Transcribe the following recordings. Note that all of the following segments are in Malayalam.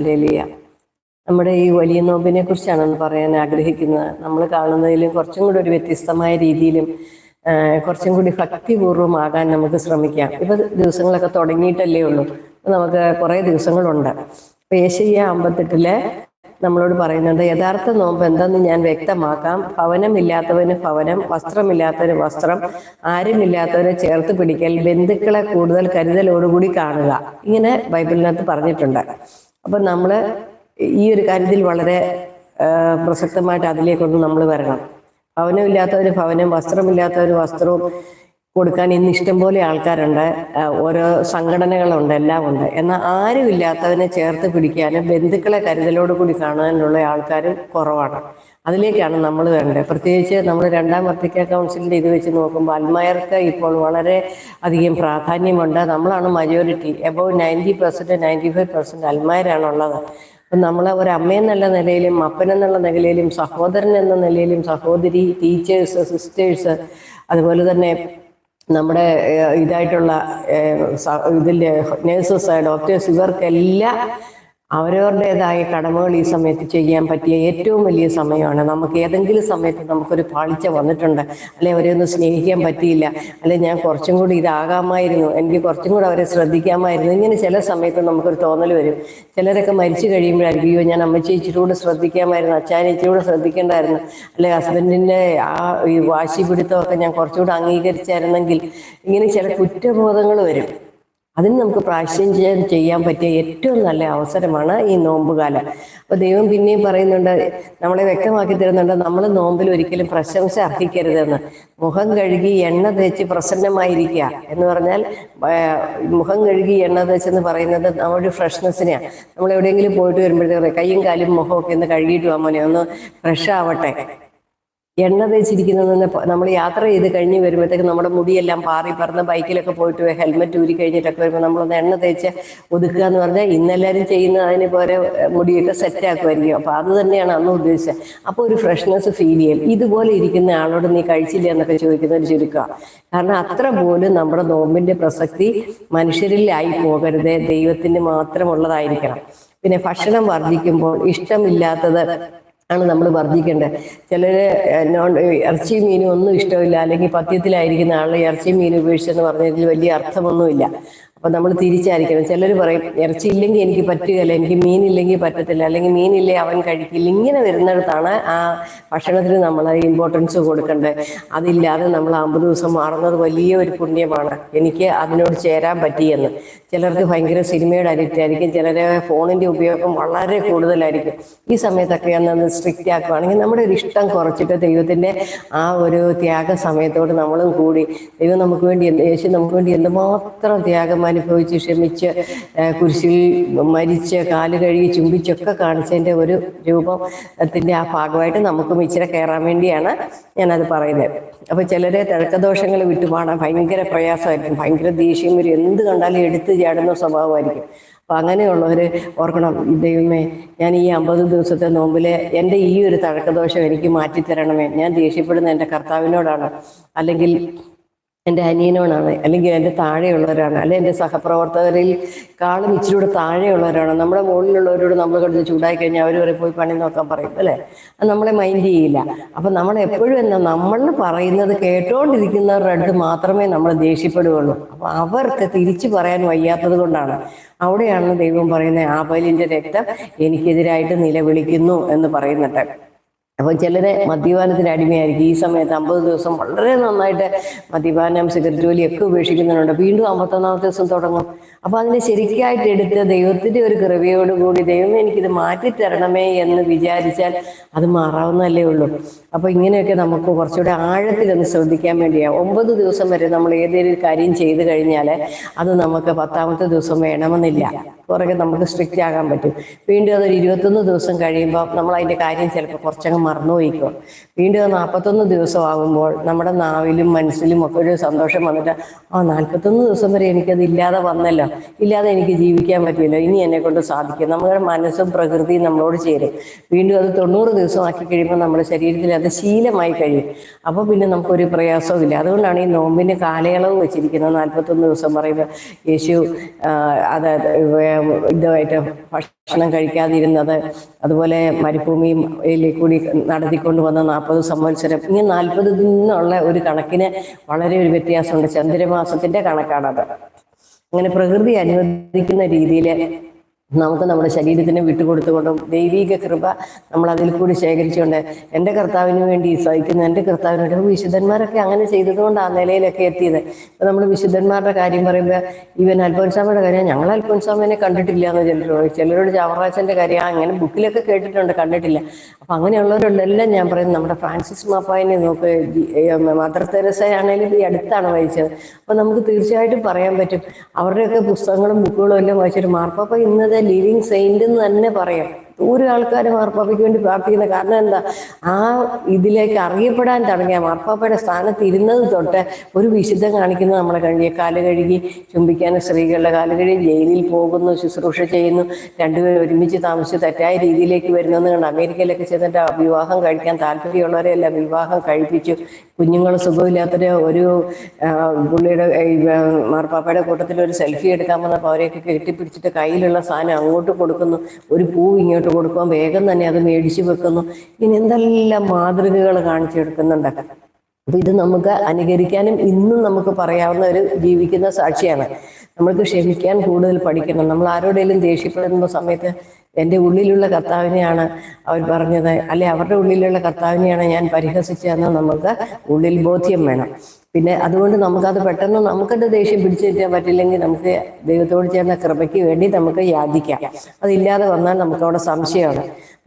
ഹല്ലേലൂയ. നമ്മുടെ ഈ വലിയ നോമ്പിനെ കുറിച്ചാണ് പറയാൻ ആഗ്രഹിക്കുന്നത്. നമ്മൾ കാണുന്നതിലും കുറച്ചും കൂടി ഒരു വ്യത്യസ്തമായ രീതിയിലും കുറച്ചും കൂടി ഭക്തിപൂർവമാകാൻ നമുക്ക് ശ്രമിക്കാം. ഇപ്പൊ ദിവസങ്ങളൊക്കെ തുടങ്ങിയിട്ടല്ലേ ഉള്ളൂ. നമുക്ക് കുറേ ദിവസങ്ങളുണ്ട്. അപ്പൊ ഏഷ്യ അമ്പത്തെട്ടിലെ നമ്മളോട് പറയുന്നുണ്ട് യഥാർത്ഥ നോമ്പ് എന്തെന്ന് ഞാൻ വ്യക്തമാക്കാം. ഭവനമില്ലാത്തവന് ഭവനം വസ്ത്രമില്ലാത്തവന് വസ്ത്രം ആരുമില്ലാത്തവരെ ചേർത്ത് പിടിക്കൽ ബന്ധുക്കളെ കൂടുതൽ കരുതലോടുകൂടി കാണുക. ഇങ്ങനെ ബൈബിളിനകത്ത് പറഞ്ഞിട്ടുണ്ട്. അപ്പൊ നമ്മൾ ഈ ഒരു കാര്യത്തിൽ വളരെ പ്രസക്തമായിട്ട് അതിലേക്കൊന്ന് നമ്മൾ വരണം. ഭവനമില്ലാത്തവര് ഭവനം വസ്ത്രമില്ലാത്തവര് വസ്ത്രവും കൊടുക്കാൻ ഇന്ന് ഇഷ്ടംപോലെ ആൾക്കാരുണ്ട്. ഓരോ സംഘടനകളുണ്ട് എല്ലാം ഉണ്ട്. എന്നാൽ ആരുമില്ലാത്തവനെ ചേർത്ത് പിടിക്കാനും ബന്ധുക്കളെ കരുതലോട് കൂടി കാണാനുള്ള ആൾക്കാർ കുറവാണ്. അതിലേക്കാണ് നമ്മൾ വരേണ്ടത്. പ്രത്യേകിച്ച് നമ്മൾ രണ്ടാം വർദ്ധിക്ക കൗൺസിലിന്റെ ഇത് വെച്ച് നോക്കുമ്പോൾ അൽമായർക്ക് ഇപ്പോൾ വളരെ അധികം പ്രാധാന്യമുണ്ട്. നമ്മളാണ് majority above ninety percent ninety five percent അൽമായരാണുള്ളത് അപ്പം നമ്മൾ ഒരു അമ്മയെന്നുള്ള നിലയിലും അപ്പനെന്നുള്ള നിലയിലും സഹോദരൻ എന്ന നിലയിലും സഹോദരി ടീച്ചേഴ്സ് സിസ്റ്റേഴ്സ് അതുപോലെ തന്നെ നമ്മുടെ ഇതായിട്ടുള്ള ഇതിൽ നേഴ്സസ് ഡോക്ടേഴ്സ് ഇവർക്കെല്ലാം അവരവരുടേതായ കടമകൾ ഈ സമയത്ത് ചെയ്യാൻ പറ്റിയ ഏറ്റവും വലിയ സമയമാണ്. നമുക്ക് ഏതെങ്കിലും സമയത്ത് നമുക്കൊരു പാളിച്ച വന്നിട്ടുണ്ട്. അല്ലെ അവരെ ഒന്ന് സ്നേഹിക്കാൻ പറ്റിയില്ല. അല്ലെ ഞാൻ കുറച്ചും കൂടി ഇതാകാമായിരുന്നു. എനിക്ക് കുറച്ചും കൂടി അവരെ ശ്രദ്ധിക്കാമായിരുന്നു. ഇങ്ങനെ ചില സമയത്ത് നമുക്കൊരു തോന്നൽ വരും. ചിലരൊക്കെ മരിച്ചു കഴിയുമ്പോഴായിരിക്കും അയ്യോ ഞാൻ അമ്മച്ചി ഇച്ചിരി കൂടെ ശ്രദ്ധിക്കാമായിരുന്നു. അച്ഛാനെ ഇച്ചിരി കൂടെ ശ്രദ്ധിക്കേണ്ടായിരുന്നു. അല്ലെ ഹസ്ബൻഡിന്റെ ആ ഈ വാശി പിടുത്തമൊക്കെ ഞാൻ കുറച്ചുകൂടെ അംഗീകരിച്ചായിരുന്നെങ്കിൽ ഇങ്ങനെ ചില കുറ്റബോധങ്ങൾ വരും. അതിന് നമുക്ക് പ്രാശ്യം ചെയ്യാൻ പറ്റിയ ഏറ്റവും നല്ല അവസരമാണ് ഈ നോമ്പുകാലം. അപ്പൊ ദൈവം പിന്നെയും പറയുന്നുണ്ട് നമ്മളെ വ്യക്തമാക്കി തരുന്നുണ്ട് നമ്മൾ നോമ്പിൽ ഒരിക്കലും പ്രശംസ അർഹിക്കരുതെന്ന്. മുഖം കഴുകി എണ്ണ തേച്ച് പ്രസന്നമായിരിക്കുക എന്ന് പറഞ്ഞാൽ മുഖം കഴുകി എണ്ണ തേച്ചെന്ന് പറയുന്നത് നമ്മുടെ ഫ്രഷ്നെസ്സിനെയാണ് നമ്മൾ എവിടെയെങ്കിലും പോയിട്ട് വരുമ്പോഴത്തേക്ക് കൈയും കാലും മുഖമൊക്കെ ഒന്ന് കഴുകിയിട്ട് പോകാൻ മോനെ ഒന്ന് ഫ്രഷ് ആവട്ടെ. എണ്ണ തേച്ചിരിക്കുന്നതെന്ന് നമ്മൾ യാത്ര ചെയ്ത് കഴിഞ്ഞ് വരുമ്പോഴത്തേക്ക് നമ്മുടെ മുടിയെല്ലാം പാറി പറന്ന് ബൈക്കിലൊക്കെ പോയിട്ട് ഹെൽമെറ്റ് ഊരി കഴിഞ്ഞിട്ടൊക്കെ വരുമ്പോൾ നമ്മളൊന്ന് എണ്ണ തേച്ച് ഒതുക്കുക എന്ന് പറഞ്ഞാൽ ഇന്നെല്ലാവരും ചെയ്യുന്ന അതിന് പോലെ മുടിയൊക്കെ സെറ്റ് ആക്കുമായിരിക്കും അപ്പോൾ അത് തന്നെയാണ് അന്ന് ഉദ്ദേശിച്ചത്. അപ്പോൾ ഒരു ഫ്രഷ്നെസ് ഫീൽ ചെയ്യും. ഇതുപോലെ ഇരിക്കുന്ന ആളോട് നീ കഴിച്ചില്ല എന്നൊക്കെ ചോദിക്കുന്ന ഒരു ചുരുക്കമാണ് കാരണം അത്ര പോലും നമ്മുടെ നോമ്പിന്റെ പ്രസക്തി മനുഷ്യരിലായി പോകരുത്. ദൈവത്തിന് മാത്രമുള്ളതായിരിക്കണം. പിന്നെ ഭക്ഷണം വർദ്ധിക്കുമ്പോൾ ഇഷ്ടമില്ലാത്തത് ആണ് നമ്മൾ വർദ്ധിക്കേണ്ടത്. ചിലർ നോൺ ഇറച്ചി മീനും ഒന്നും ഇഷ്ടമില്ല. അല്ലെങ്കിൽ പത്യത്തിലായിരിക്കുന്ന ആൾ ഇറച്ചി മീൻ ഉപേക്ഷിച്ചെന്ന് പറഞ്ഞതിൽ വലിയ അർത്ഥമൊന്നുമില്ല. അപ്പൊ നമ്മൾ തിരിച്ചായിരിക്കണം. ചിലർ പറയും ഇറച്ചി ഇല്ലെങ്കിൽ എനിക്ക് പറ്റുകയില്ല എനിക്ക് മീനില്ലെങ്കിൽ പറ്റത്തില്ല അല്ലെങ്കിൽ മീനില്ലേ അവൻ കഴിക്കില്ല. ഇങ്ങനെ വരുന്നിടത്താണ് ആ ഭക്ഷണത്തിന് നമ്മൾ ഇമ്പോർട്ടൻസ് കൊടുക്കേണ്ടത്. അതില്ലാതെ നമ്മൾ അമ്പത് ദിവസം മാറുന്നത് വലിയ ഒരു പുണ്യമാണ്. എനിക്ക് അതിനോട് ചേരാൻ പറ്റിയെന്ന്. ചിലർക്ക് ഭയങ്കര സിനിമയുടെ അഡിക്റ്റ് ആയിരിക്കും. ചിലരെ ഫോണിന്റെ ഉപയോഗം വളരെ കൂടുതലായിരിക്കും. ഈ സമയത്തൊക്കെ ഒന്ന് സ്ട്രിക്റ്റ് ആക്കുകയാണെങ്കിൽ നമ്മുടെ ഒരു ഇഷ്ടം കുറച്ചിട്ട് ദൈവത്തിന്റെ ആ ഒരു ത്യാഗ സമയത്തോട് നമ്മളും കൂടി. ദൈവം നമുക്ക് വേണ്ടി യേശു നമുക്ക് വേണ്ടി എന്തുമാത്രം ത്യാഗം അനുഭവിച്ച് ക്ഷമിച്ച് കുരിശിൽ മരിച്ച് കാൽ കഴുകി ചുംബിച്ചൊക്കെ കാണിച്ചതിന്റെ ഒരു രൂപത്തിന്റെ ആ ഭാഗമായിട്ട് നമുക്കും ഇച്ചിരി കയറാൻ വേണ്ടിയാണ് ഞാനത് പറയുന്നത്. അപ്പോൾ ചിലരെ തിഴക്കദോഷങ്ങൾ വിട്ടുപാടാൻ ഭയങ്കര പ്രയാസമായിരിക്കും ഭയങ്കര ദേഷ്യം വരും എന്ത് കണ്ടാലും എടുത്ത് ചാടുന്ന സ്വഭാവമായിരിക്കും. അപ്പം അങ്ങനെയുള്ളവർ ഓർക്കണം ദൈവമേ ഞാൻ ഈ അമ്പത് ദിവസത്തെ നോമ്പിലെ എന്റെ ഈ ഒരു തഴക്കദോഷം എനിക്ക് മാറ്റിത്തരണമേ ഞാൻ ദേഷ്യപ്പെടുന്ന എന്റെ കർത്താവിനോടാണ്. അല്ലെങ്കിൽ എന്റെ അനിയനോടാണ് അല്ലെങ്കിൽ എന്റെ താഴെയുള്ളവരാണ് അല്ലെങ്കിൽ എന്റെ സഹപ്രവർത്തകരിൽ കാളും ഇച്ചിരി കൂടെ താഴെയുള്ളവരാണ്. നമ്മുടെ മുകളിലുള്ളവരോട് നമ്മൾ കണ്ടു ചൂടായി കഴിഞ്ഞാൽ അവർ വരെ പോയി പണി നോക്കാൻ പറയും അല്ലേ? അത് നമ്മളെ മൈൻഡ് ചെയ്യില്ല. അപ്പം നമ്മൾ എപ്പോഴും എന്താ നമ്മൾ പറയുന്നത് കേട്ടോണ്ടിരിക്കുന്നവരുടെ അടുത്ത് മാത്രമേ നമ്മൾ ദേഷ്യപ്പെടുകയുള്ളൂ. അപ്പം അവർക്ക് തിരിച്ചു പറയാൻ വയ്യാത്തത് കൊണ്ടാണ്. അവിടെയാണ് ദൈവം പറയുന്നത് ആബലിന്റെ രക്തം എനിക്കെതിരായിട്ട് നിലവിളിക്കുന്നു എന്ന് പറയുന്നുണ്ട് അപ്പോൾ ചിലര് മദ്യപാനത്തിന് അടിമയായിരിക്കും. ഈ സമയത്ത് അമ്പത് ദിവസം വളരെ നന്നായിട്ട് മദ്യപാനം സിഗരറ്റ് ജോലിയൊക്കെ ഉപേക്ഷിക്കുന്നുണ്ട് വീണ്ടും അമ്പത്തൊന്നാമത്തെ ദിവസം തുടങ്ങും. അപ്പൊ അതിനെ ശരിക്കായിട്ട് എടുത്ത് ദൈവത്തിന്റെ ഒരു കൃപയോടുകൂടി ദൈവം എനിക്കിത് മാറ്റിത്തരണമേ എന്ന് വിചാരിച്ചാൽ അത് മാറാവുന്നതല്ലേ ഉള്ളൂ. അപ്പൊ ഇങ്ങനെയൊക്കെ നമുക്ക് കുറച്ചുകൂടെ ആഴത്തിലൊന്ന് ശ്രദ്ധിക്കാൻ വേണ്ടിയാണ്. ഒമ്പത് ദിവസം വരെ നമ്മൾ ഏതെങ്കിലും കാര്യം ചെയ്തു കഴിഞ്ഞാൽ അത് നമുക്ക് പത്താമത്തെ ദിവസം വേണമെന്നില്ല. കുറേ നമുക്ക് സ്ട്രിക്റ്റ് ആകാൻ പറ്റും. വീണ്ടും അതൊരു ഇരുപത്തൊന്ന് ദിവസം കഴിയുമ്പോൾ നമ്മൾ അതിന്റെ കാര്യം ചിലപ്പോൾ കുറച്ചങ്ങ് മറന്നുപോയിക്കും. വീണ്ടും അത് നാൽപ്പത്തൊന്ന് ദിവസം ആകുമ്പോൾ നമ്മുടെ നാവിലും മനസ്സിലും ഒക്കെ ഒരു സന്തോഷം വന്നിട്ട് ആ നാൽപ്പത്തൊന്ന് ദിവസം വരെ എനിക്കത് ഇല്ലാതെ വന്നല്ലോ. ഇല്ലാതെ എനിക്ക് ജീവിക്കാൻ പറ്റില്ല ഇനി എന്നെ കൊണ്ട് സാധിക്കും. നമ്മുടെ മനസ്സും പ്രകൃതിയും നമ്മളോട് ചേരും. വീണ്ടും അത് തൊണ്ണൂറ് ദിവസം ആക്കി കഴിയുമ്പോൾ നമ്മുടെ ശരീരത്തിൽ അത് ശീലമായി കഴിയും. അപ്പോൾ പിന്നെ നമുക്കൊരു പ്രയാസവും ഇല്ല അതുകൊണ്ടാണ് ഈ നോമ്പിന് കാലയളവ് വെച്ചിരിക്കുന്നത് നാൽപ്പത്തൊന്ന് ദിവസം പറയുമ്പോൾ യേശു അതായത് ഇതുമായിട്ട് ഭക്ഷണം കഴിക്കാതിരുന്നത്. അതുപോലെ മരുഭൂമിയിൽ കൂടി നടത്തിക്കൊണ്ട് വന്ന നാൽപ്പത് സംവത്സരം. ഇങ്ങനെ നാൽപ്പത് നിന്നുള്ള ഒരു കണക്കിന് വളരെ ഒരു വ്യത്യാസമുണ്ട്. ചന്ദ്രമാസത്തിന്റെ കണക്കാണത്. അങ്ങനെ പ്രകൃതി അനുവദിക്കുന്ന രീതിയിൽ നമുക്ക് നമ്മുടെ ശരീരത്തിന് വിട്ടുകൊടുത്തുകൊണ്ടും ദൈവീക കൃപ നമ്മൾ അതിൽ കൂടി ശേഖരിച്ചുകൊണ്ട് എന്റെ കർത്താവിന് വേണ്ടി സഹിക്കുന്ന എന്റെ കർത്താവിന് വേണ്ടി വിശുദ്ധന്മാരൊക്കെ അങ്ങനെ ചെയ്തതുകൊണ്ട് ആ നിലയിലൊക്കെ എത്തിയത്. ഇപ്പം നമ്മൾ വിശുദ്ധന്മാരുടെ കാര്യം പറയുമ്പോൾ ഇവൻ അൽഫോൻസാമയുടെ കാര്യം ഞങ്ങൾ അൽഫോൻസാമനെ കണ്ടിട്ടില്ല എന്ന് ചിലരോട് ചിലരോട് ചാവറാച്ചന്റെ കാര്യം അങ്ങനെ ബുക്കിലൊക്കെ കേട്ടിട്ടുണ്ട് കണ്ടിട്ടില്ല. അപ്പം അങ്ങനെയുള്ളവരോടെല്ലാം ഞാൻ പറയുന്നത് നമ്മുടെ ഫ്രാൻസിസ് മാപ്പായനെ നോക്ക് മദർ തെരേസ ആണെങ്കിലും ഈ അടുത്താണ് വായിച്ചത്. അപ്പം നമുക്ക് തീർച്ചയായിട്ടും പറയാൻ പറ്റും അവരുടെയൊക്കെ പുസ്തകങ്ങളും ബുക്കുകളും എല്ലാം വായിച്ചിട്ട് മാർപ്പാപ്പ ഇന്നത് ലിവിങ് സെയിന്റ് എന്ന് തന്നെ പറയാം ഒരു ആൾക്കാർ മാർപ്പാപ്പയ്ക്ക് വേണ്ടി പ്രാർത്ഥിക്കുന്ന കാരണം എന്താ? ആ ഇതിലേക്ക് അറിയപ്പെടാൻ തുടങ്ങിയ മാർപ്പാപ്പയുടെ സ്ഥാനത്ത് ഇരുന്നത് തൊട്ട് ഒരു വിശുദ്ധം കാണിക്കുന്നത് നമ്മളെ കഴിഞ്ഞ കാൽ കഴുകി ചുംബിക്കാൻ സ്ത്രീകളുടെ കാൽ കഴുകി ജയിലിൽ പോകുന്നു ശുശ്രൂഷ ചെയ്യുന്നു രണ്ടുപേരും ഒരുമിച്ച് താമസിച്ച് തെറ്റായ രീതിയിലേക്ക് വരുന്നെന്ന് കണ്ട് അമേരിക്കയിലൊക്കെ ചെന്നിട്ട് വിവാഹം കഴിക്കാൻ താല്പര്യമുള്ളവരെയെല്ലാം വിവാഹം കഴിപ്പിച്ചു. കുഞ്ഞുങ്ങൾ സുഖമില്ലാത്തൊരു ഒരു പുള്ളിയുടെ മാർപ്പാപ്പയുടെ കൂട്ടത്തിൽ ഒരു സെൽഫി എടുക്കാൻ വന്നപ്പോൾ അവരെയൊക്കെ കെട്ടിപ്പിടിച്ചിട്ട് കയ്യിലുള്ള സാധനം അങ്ങോട്ട് കൊടുക്കുന്നു. ഒരു പൂ ഇങ്ങോട്ട് കൊടുക്കുമ്പോൾ വേഗം തന്നെ അത് മേടിച്ചു വെക്കുന്നു. ഇനി എന്തെല്ലാം മാതൃകകൾ കാണിച്ചെടുക്കുന്നുണ്ടൊക്കെ അപ്പൊ ഇത് നമുക്ക് അനുകരിക്കാനും ഇന്നും നമുക്ക് പറയാവുന്ന ഒരു ജീവിക്കുന്ന സാക്ഷിയാണ്. നമ്മൾക്ക് ക്ഷമിക്കാൻ കൂടുതൽ പഠിക്കണം നമ്മൾ ആരോടെങ്കിലും ദേഷ്യപ്പെടുന്ന സമയത്ത് എന്റെ ഉള്ളിലുള്ള കർത്താവിനെയാണ് അവർ പറഞ്ഞത്. അല്ലെ അവരുടെ ഉള്ളിലുള്ള കർത്താവിനെയാണ് ഞാൻ പരിഹസിച്ചതെന്ന് നമുക്ക് ഉള്ളിൽ ബോധ്യം വേണം. പിന്നെ അതുകൊണ്ട് നമുക്കത് പെട്ടെന്ന് നമുക്കത് ദേഷ്യം പിടിച്ചു നിൽക്കാൻ പറ്റില്ലെങ്കിൽ നമുക്ക് ദൈവത്തോട് ചേർന്ന കൃപയ്ക്ക് വേണ്ടി നമുക്ക് യാചിക്കാം. അതില്ലാതെ വന്നാൽ നമുക്ക് അവിടെ സംശയമാണ്.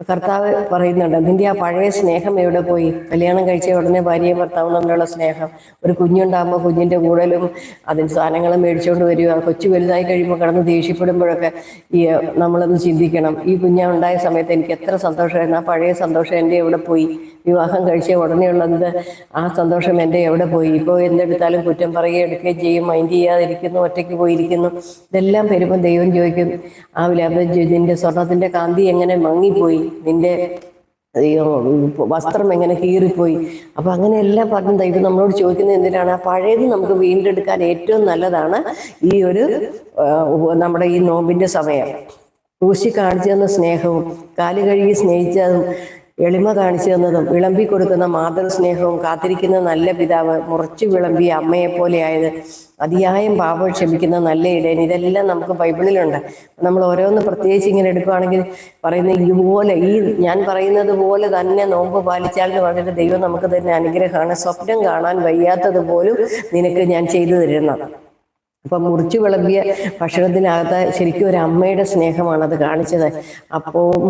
കർത്താവ് പറയുന്നുണ്ട് നിന്റെ ആ പഴയ സ്നേഹം എവിടെ പോയി? കല്യാണം കഴിച്ച ഉടനെ ഭാര്യയും ഭർത്താവും തമ്മിലുള്ള സ്നേഹം. ഒരു കുഞ്ഞുണ്ടാകുമ്പോൾ കുഞ്ഞിന്റെ കൂടലും അതിന് സാധനങ്ങളും മേടിച്ചുകൊണ്ട് വരിക. കൊച്ചു വലുതായി കഴിയുമ്പോൾ കിടന്ന് ദേഷ്യപ്പെടുമ്പോഴൊക്കെ ഈ നമ്മളൊന്ന് ചിന്തിക്കണം. ഈ കുഞ്ഞുണ്ടായ സമയത്ത് എനിക്ക് എത്ര സന്തോഷമായിരുന്നു. ആ പഴയ സന്തോഷം എന്റെ എവിടെ പോയി? വിവാഹം കഴിച്ച ഉടനെയുള്ളത് ആ സന്തോഷം എന്റെ എവിടെ പോയി? ഇപ്പോൾ എന്തെടുത്താലും കുറ്റം പറയുകയും എടുക്കുകയും ചെയ്യും മൈൻഡ് ചെയ്യാതിരിക്കുന്നു ഒറ്റയ്ക്ക് പോയിരിക്കുന്നു. ഇതെല്ലാം വരുമ്പോൾ ദൈവം ചോദിക്കും ആ വിലാപം നിന്റെ സ്വർണത്തിന്റെ കാന്തി എങ്ങനെ മങ്ങിപ്പോയി? നിന്റെ വസ്ത്രം എങ്ങനെ കീറിപ്പോയി? അപ്പൊ അങ്ങനെയെല്ലാം പറഞ്ഞു ദൈവം നമ്മളോട് ചോദിക്കുന്നത് എന്തിനാണ്? ആ പഴയത് നമുക്ക് വീണ്ടെടുക്കാൻ ഏറ്റവും നല്ലതാണ് ഈ ഒരു നമ്മുടെ ഈ നോമ്പിന്റെ സമയം. ഊശി കാണിച്ചു തന്ന സ്നേഹവും കാൽ കഴുകി സ്നേഹിച്ചതും എളിമ കാണിച്ചു തന്നതും വിളമ്പി കൊടുക്കുന്ന മാതൃസ്നേഹവും കാത്തിരിക്കുന്ന നല്ല പിതാവ് മുറച്ചു വിളമ്പിയ അമ്മയെ പോലെയായത് അതിയായം പാപം ക്ഷമിക്കുന്ന നല്ല ഇടയൻ. ഇതെല്ലാം നമുക്ക് ബൈബിളിലുണ്ട്. നമ്മൾ ഓരോന്ന് പ്രത്യേകിച്ച് ഇങ്ങനെ എടുക്കുകയാണെങ്കിൽ പറയുന്ന ഇതുപോലെ ഈ ഞാൻ പറയുന്നത് പോലെ തന്നെ നോമ്പ് പാലിച്ചാൽ എന്ന് പറഞ്ഞിട്ട് ദൈവം നമുക്ക് തന്നെ അനുഗ്രഹമാണ്. സ്വപ്നം കാണാൻ വയ്യാത്തത് പോലും നിനക്ക് ഞാൻ ചെയ്തു തരുന്നത് അപ്പൊ മുറിച്ചു വിളമ്പിയ ഭക്ഷണത്തിനകത്ത് ശരിക്കും ഒരു അമ്മയുടെ സ്നേഹമാണ് അത് കാണിച്ചത് അപ്പവും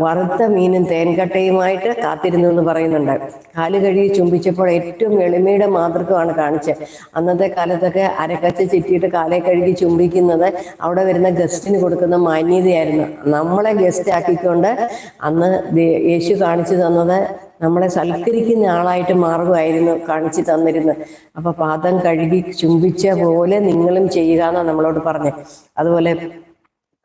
വറുത്ത മീനും തേൻകട്ടയുമായിട്ട് കാത്തിരുന്നു എന്ന് പറയുന്നുണ്ട്. കാൽ കഴുകി ചുംബിച്ചപ്പോൾ ഏറ്റവും എളിമയുടെ മാതൃകമാണ് കാണിച്ചത്. അന്നത്തെ കാലത്തൊക്കെ അരക്കച്ച ചിറ്റിയിട്ട് കാലെ കഴുകി ചുംബിക്കുന്നത് അവിടെ വരുന്ന ഗസ്റ്റിന് കൊടുക്കുന്ന മാന്യതയായിരുന്നു. നമ്മളെ ഗസ്റ്റ് ആക്കിക്കൊണ്ട് അന്ന് യേശു കാണിച്ചു തന്നത് നമ്മളെ സൽക്കരിക്കുന്ന ആളായിട്ട് മാറുകയായിരുന്നു കാണിച്ചു തന്നിരുന്നത് അപ്പൊ പാദം കഴുകി ചുംബിച്ച പോലെ നിങ്ങളും ചെയ്യുക എന്നാണ് നമ്മളോട് പറഞ്ഞത് അതുപോലെ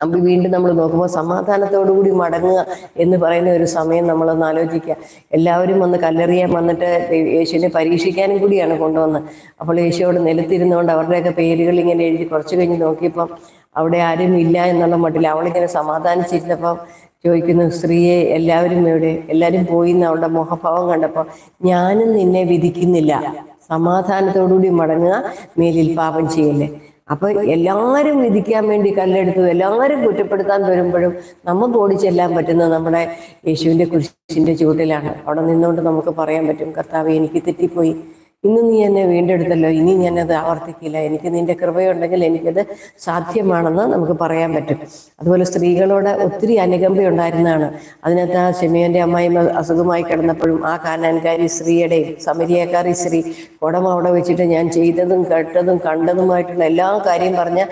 അപ്പൊ വീണ്ടും നമ്മൾ നോക്കുമ്പോൾ സമാധാനത്തോടു കൂടി മടങ്ങുക എന്ന് പറയുന്ന ഒരു സമയം നമ്മളൊന്ന് ആലോചിക്കുക. എല്ലാവരും വന്ന് കല്ലെറിയാൻ വന്നിട്ട് യേശുവിനെ പരീക്ഷിക്കാനും കൂടിയാണ് കൊണ്ടുവന്നത്. അപ്പോൾ യേശുവോട് നിലത്തിരുന്നുകൊണ്ട് അവരുടെയൊക്കെ പേരുകൾ ഇങ്ങനെ എഴുതി കുറച്ച് കഴിഞ്ഞ് നോക്കിയപ്പം അവിടെ ആരും ഇല്ല എന്നുള്ള മട്ടിൽ അവളിങ്ങനെ സമാധാനിച്ചിരുന്നപ്പം ചോദിക്കുന്നു സ്ത്രീയെ എല്ലാവരും എവിടെ? എല്ലാവരും പോയി എന്ന് അവളുടെ മുഖഭാവം കണ്ടപ്പോൾ ഞാനും നിന്നെ വിധിക്കുന്നില്ല. സമാധാനത്തോടുകൂടി മടങ്ങുക മേലിൽ പാപം ചെയ്യല്ലേ? അപ്പൊ എല്ലാവരും വിധിക്കാൻ വേണ്ടി കല്ലെടുത്തു. എല്ലാവരും കുറ്റപ്പെടുത്താൻ വരുമ്പോഴും നമുക്ക് ഓടിച്ചെല്ലാൻ പറ്റുന്നത് നമ്മുടെ യേശുവിന്റെ കുരിശിന്റെ ചൂട്ടിലാണ് അവിടെ നിന്നുകൊണ്ട് നമുക്ക് പറയാൻ പറ്റും കർത്താവ് എനിക്ക് തെറ്റിപ്പോയി. ഇന്ന് നീ എന്നെ വീണ്ടെടുത്തല്ലോ. ഇനി ഞാൻ അത് ആവർത്തിക്കില്ല. എനിക്ക് നിന്റെ കൃപയുണ്ടെങ്കിൽ എനിക്കത് സാധ്യമാണെന്ന് നമുക്ക് പറയാൻ പറ്റും. അതുപോലെ സ്ത്രീകളോട് ഒത്തിരി അനുകമ്പ ഉണ്ടായിരുന്നതാണ്. അതിനകത്ത് ആ ഷെമിയന്റെ അമ്മായിമ്മ അസുഖമായി കിടന്നപ്പോഴും ആ കാനാൻകാരി സ്ത്രീയുടെയും സമരിയക്കാരി സ്ത്രീ കുടം അവിടെ വെച്ചിട്ട് ഞാൻ ചെയ്തതും കേട്ടതും കണ്ടതുമായിട്ടുള്ള എല്ലാ കാര്യം പറഞ്ഞ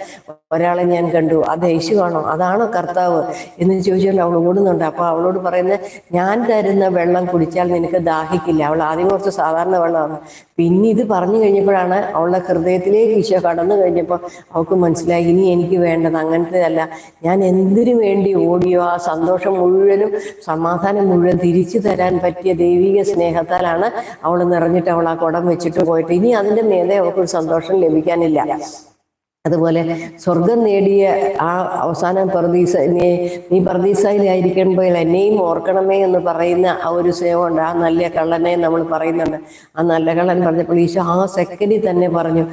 ഒരാളെ ഞാൻ കണ്ടു. അത് യേശുവാണോ? അതാണോ കർത്താവ്? എന്ന് ചോദിച്ചാൽ അവൾ ഓടുന്നുണ്ട്. അപ്പൊ അവളോട് പറയുന്നത് ഞാൻ തരുന്ന വെള്ളം കുടിച്ചാൽ നിനക്ക് ദാഹിക്കില്ല. അവൾ ആദ്യം കുറച്ച് സാധാരണ വെള്ളമാണ്. പിന്നെ ഇത് പറഞ്ഞു കഴിഞ്ഞപ്പോഴാണ് അവളുടെ ഹൃദയത്തിലേക്ക് ഈശോ കടന്നു കഴിഞ്ഞപ്പോൾ അവൾക്ക് മനസ്സിലായി ഇനി എനിക്ക് വേണ്ടത് അങ്ങനത്തെ അല്ല ഞാൻ എന്തിനു വേണ്ടി ഓടിയോ? ആ സന്തോഷം മുഴുവനും സമാധാനം മുഴുവൻ തിരിച്ചു തരാൻ പറ്റിയ ദൈവിക സ്നേഹത്താലാണ് അവൾ നിറഞ്ഞിട്ട് അവൾ ആ കുടം വെച്ചിട്ട് പോയിട്ട്. ഇനി അതിന്റെ മേതെ അവൾക്കൊരു സന്തോഷം ലഭിക്കാനില്ല. അതുപോലെ സ്വർഗം നേടിയ ആ അവസാനം പറദീസ നീ പ്രതീസയിലായിരിക്കുമ്പോൾ എന്നെയും ഓർക്കണമേ എന്ന് പറയുന്ന ആ ഒരു സ്നേഹമുണ്ട്. ആ നല്ല കള്ളനെ നമ്മൾ പറയുന്നുണ്ട്. ആ നല്ല കള്ളൻ പറഞ്ഞപ്പോൾ ഈശോ ആ സെക്കൻഡിൽ തന്നെ പറഞ്ഞു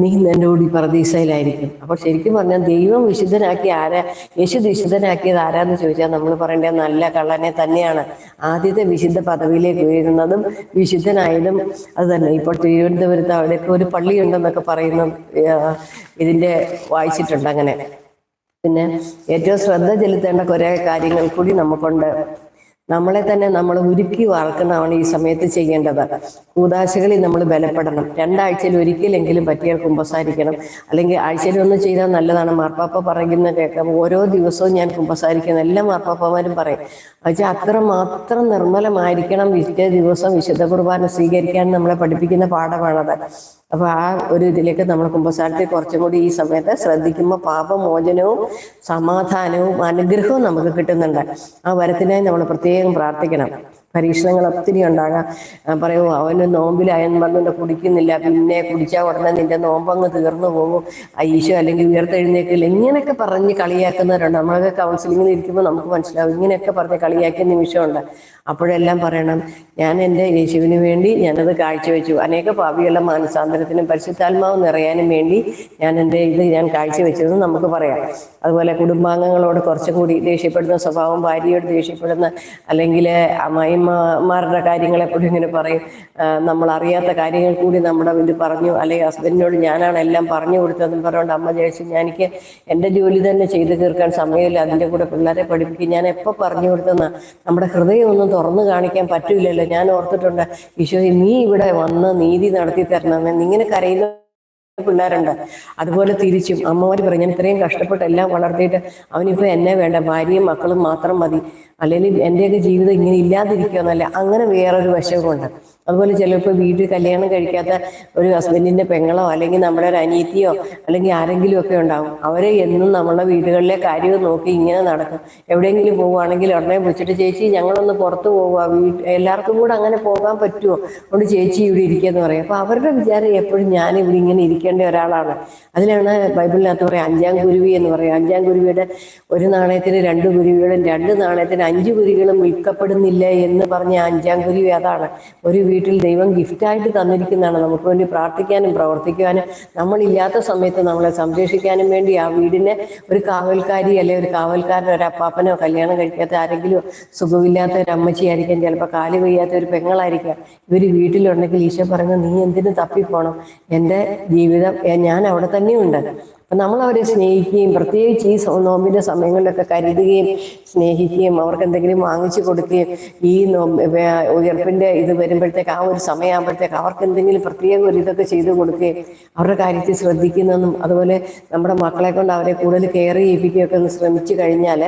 നീ എന്റെ കൂടി പ്രതീസയിലായിരിക്കും അപ്പോൾ ശരിക്കും പറഞ്ഞാൽ ദൈവം വിശുദ്ധനാക്കി ആരാ യേശു വിശുദ്ധനാക്കിയത് ആരാന്ന് ചോദിച്ചാൽ നമ്മൾ പറയേണ്ടത് നല്ല കള്ളനെ തന്നെയാണ്. ആദ്യത്തെ വിശുദ്ധ പദവിയിലേക്ക് ഉയരുന്നതും വിശുദ്ധനായതും അത് തന്നെ. ഇപ്പോൾ തിരുവനന്തപുരത്ത് അവിടെയൊക്കെ ഒരു പള്ളിയുണ്ടെന്നൊക്കെ പറയുന്ന ആ, ഇതിന്റെ വായിച്ചിട്ടുണ്ട് അങ്ങനെ. പിന്നെ ഏറ്റവും ശ്രദ്ധ ചെലുത്തേണ്ട കുറേ കാര്യങ്ങൾ കൂടി നമുക്കുണ്ട്. നമ്മളെ തന്നെ നമ്മൾ ഉരുക്കി വാർക്കുന്നതാണ് ഈ സമയത്ത് ചെയ്യേണ്ടത്. കൂതാശകളിൽ നമ്മൾ ബലപ്പെടണം. രണ്ടാഴ്ചയിൽ ഒരിക്കലെങ്കിലും പറ്റിയ കുമ്പസാരിക്കണം. അല്ലെങ്കിൽ ആഴ്ചയിൽ ഒന്ന് ചെയ്താൽ നല്ലതാണ്. മാർപ്പാപ്പ പറയുന്ന കേൾക്കാം. ഓരോ ദിവസവും ഞാൻ കുമ്പസാരിക്കുന്ന എല്ലാ മാർപ്പാപ്പമാരും പറയും വെച്ചാൽ അത്ര മാത്രം നിർമ്മലമായിരിക്കണം പിറ്റേ ദിവസം വിശുദ്ധ കുർബാന സ്വീകരിക്കാൻ നമ്മളെ പഠിപ്പിക്കുന്ന പാഠമാണത്. അപ്പൊ ആ ഒരു ഇതിലേക്ക് നമ്മൾ കുമ്പസാരത്തിൽ കുറച്ചും കൂടി ഈ സമയത്ത് ശ്രദ്ധിക്കുമ്പോൾ പാപമോചനവും സമാധാനവും അനുഗ്രഹവും നമുക്ക് കിട്ടുന്നുണ്ട്. ആ വരത്തിനായി നമ്മൾ പ്രത്യേകം പ്രാർത്ഥിക്കണം. പരീക്ഷണങ്ങൾ ഒത്തിരി ഉണ്ടാകാം പറയൂ അവന് നോമ്പിലായെന്ന് പറഞ്ഞുകൊണ്ട് കുടിക്കുന്നില്ല. പിന്നെ കുടിച്ചാൽ ഉടനെ നിന്റെ നോമ്പങ്ങ് തീർന്നു പോകും. ഈശോ അല്ലെങ്കിൽ ഉയർത്തെഴുന്നേക്കില്ല ഇങ്ങനെയൊക്കെ പറഞ്ഞ് കളിയാക്കുന്നവരുണ്ട്. നമ്മളൊക്കെ കൗൺസിലിങ്ങിൽ ഇരിക്കുമ്പോൾ നമുക്ക് മനസ്സിലാവും. ഇങ്ങനെയൊക്കെ പറഞ്ഞ് കളിയാക്കിയ നിമിഷമുണ്ട്. അപ്പോഴെല്ലാം പറയണം ഞാൻ എന്റെ യേശുവിന് വേണ്ടി ഞാനത് കാഴ്ചവെച്ചു. അനേക പാപികളുടെ മാനസാന്തരത്തിനും പരിശുദ്ധാത്മാവ് നിറയാനും വേണ്ടി ഞാൻ എന്റെ ഇത് ഞാൻ കാഴ്ചവെച്ചതെന്ന് നമുക്ക് പറയാം. അതുപോലെ കുടുംബാംഗങ്ങളോട് കുറച്ചും കൂടി ദേഷ്യപ്പെടുന്ന സ്വഭാവം ഭാര്യയോട് ദേഷ്യപ്പെടുന്ന അല്ലെങ്കിൽ അമ്മായിമാരുടെ കാര്യങ്ങൾ കൂടി ഇങ്ങനെ പറയും. നമ്മൾ അറിയാത്ത കാര്യങ്ങൾ കൂടി നമ്മുടെ ഇത് പറഞ്ഞു. അല്ലെങ്കിൽ ഹസ്ബൻഡിനോട് ഞാനാണ് എല്ലാം പറഞ്ഞു കൊടുത്തതെന്ന് പറഞ്ഞുകൊണ്ട് അമ്മ ചേച്ചി ഞാൻ എനിക്ക് എന്റെ ജോലി തന്നെ ചെയ്തു തീർക്കാൻ സമയമില്ല. അതിന്റെ കൂടെ പിള്ളേരെ പഠിപ്പിക്കും. ഞാൻ എപ്പോൾ പറഞ്ഞു കൊടുത്തെന്ന നമ്മുടെ ഹൃദയം ഒന്നും തുറന്നു കാണിക്കാൻ പറ്റില്ലല്ലോ ഞാൻ ഓർത്തിട്ടുണ്ട് ഈശോ നീ ഇവിടെ വന്ന് നീതി നടത്തി തരണമെന്ന് ഇങ്ങനെ കരയുന്ന പിള്ളേരുണ്ട്. അതുപോലെ തിരിച്ചും. അമ്മമാര് പറയും ഞാൻ ഇത്രയും കഷ്ടപ്പെട്ട് എല്ലാം വളർത്തിയിട്ട് അവനിപ്പോ എന്നെ വേണ്ട ഭാര്യയും മക്കളും മാത്രം മതി. അല്ലെങ്കിൽ എന്റെയൊക്കെ ജീവിതം ഇങ്ങനെ ഇല്ലാതിരിക്കുക എന്നല്ല അങ്ങനെ വേറൊരു വശവുമുണ്ട്. അതുപോലെ ചിലപ്പോൾ വീട്ടിൽ കല്യാണം കഴിക്കാത്ത ഒരു ഹസ്ബൻഡിന്റെ പെങ്ങളോ അല്ലെങ്കിൽ നമ്മുടെ ഒരു അനിയത്തിയോ അല്ലെങ്കിൽ ആരെങ്കിലും ഒക്കെ ഉണ്ടാവും. അവരെ എന്നും നമ്മളുടെ വീടുകളിലെ കാര്യവും നോക്കി ഇങ്ങനെ നടക്കും. എവിടെയെങ്കിലും പോവുകയാണെങ്കിൽ ഉടനെ വിളിച്ചിട്ട് ചേച്ചി ഞങ്ങളൊന്ന് പുറത്ത് പോവുക. വീട്ട് എല്ലാവർക്കും കൂടെ അങ്ങനെ പോകാൻ പറ്റുമോ? അതുകൊണ്ട് ചേച്ചി ഇവിടെ ഇരിക്കുമെന്ന് പറയും. അപ്പൊ അവരുടെ വിചാരം എപ്പോഴും ഞാൻ ഇവിടെ ഇങ്ങനെ ഇരിക്കേണ്ട ഒരാളാണ്. അതിലാണ് ബൈബിളിനകത്ത് പറയാം അഞ്ചാം കുരുവി എന്ന് പറയും. അഞ്ചാം കുരുവിയുടെ ഒരു നാണയത്തിന് രണ്ട് കുരുവികളും രണ്ട് നാണയത്തിന് അഞ്ച് കുരുവികളും വിൽക്കപ്പെടുന്നില്ല എന്ന് പറഞ്ഞ അഞ്ചാം കുരുവി അതാണ്. ഒരു വീട്ടിൽ ദൈവം ഗിഫ്റ്റായിട്ട് തന്നിരിക്കുന്നതാണ്. നമുക്ക് വേണ്ടി പ്രാർത്ഥിക്കാനും പ്രവർത്തിക്കാനും നമ്മളില്ലാത്ത സമയത്ത് നമ്മളെ സംരക്ഷിക്കാനും വേണ്ടി ആ വീടിനെ ഒരു കാവൽക്കാരി അല്ലെ ഒരു കാവൽക്കാരൻ ഒരു അപ്പാപ്പനോ കല്യാണം കഴിക്കാത്ത ആരെങ്കിലും സുഖമില്ലാത്ത ഒരു അമ്മച്ചിയായിരിക്കാം. ചിലപ്പോൾ കാൽ വയ്യാത്ത ഒരു പെങ്ങളായിരിക്കാം. ഇവർ വീട്ടിലുണ്ടെങ്കിൽ ഈശോ പറഞ്ഞു നീ എന്തിനു തപ്പിപ്പോണം? എന്റെ ജീവിതം ഞാൻ അവിടെ തന്നെയുണ്ട്. അപ്പൊ നമ്മൾ അവരെ സ്നേഹിക്കുകയും പ്രത്യേകിച്ച് ഈ നോമ്പിന്റെ സമയങ്ങളിലൊക്കെ കരുതുകയും സ്നേഹിക്കുകയും അവർക്ക് എന്തെങ്കിലും വാങ്ങിച്ചു കൊടുക്കുകയും ഈ ഉയർപ്പിന്റെ ഇത് വരുമ്പോഴത്തേക്ക് ആ ഒരു സമയമാകുമ്പോഴത്തേക്ക് അവർക്ക് എന്തെങ്കിലും പ്രത്യേക ഒരു ഇതൊക്കെ ചെയ്തു കൊടുക്കുകയും അവരുടെ കാര്യത്തിൽ ശ്രദ്ധിക്കുന്നതും അതുപോലെ നമ്മുടെ മക്കളെ കൊണ്ട് അവരെ കൂടുതൽ കെയർ ചെയ്യിപ്പിക്കുകയൊക്കെ ഒന്ന് ശ്രമിച്ചു കഴിഞ്ഞാൽ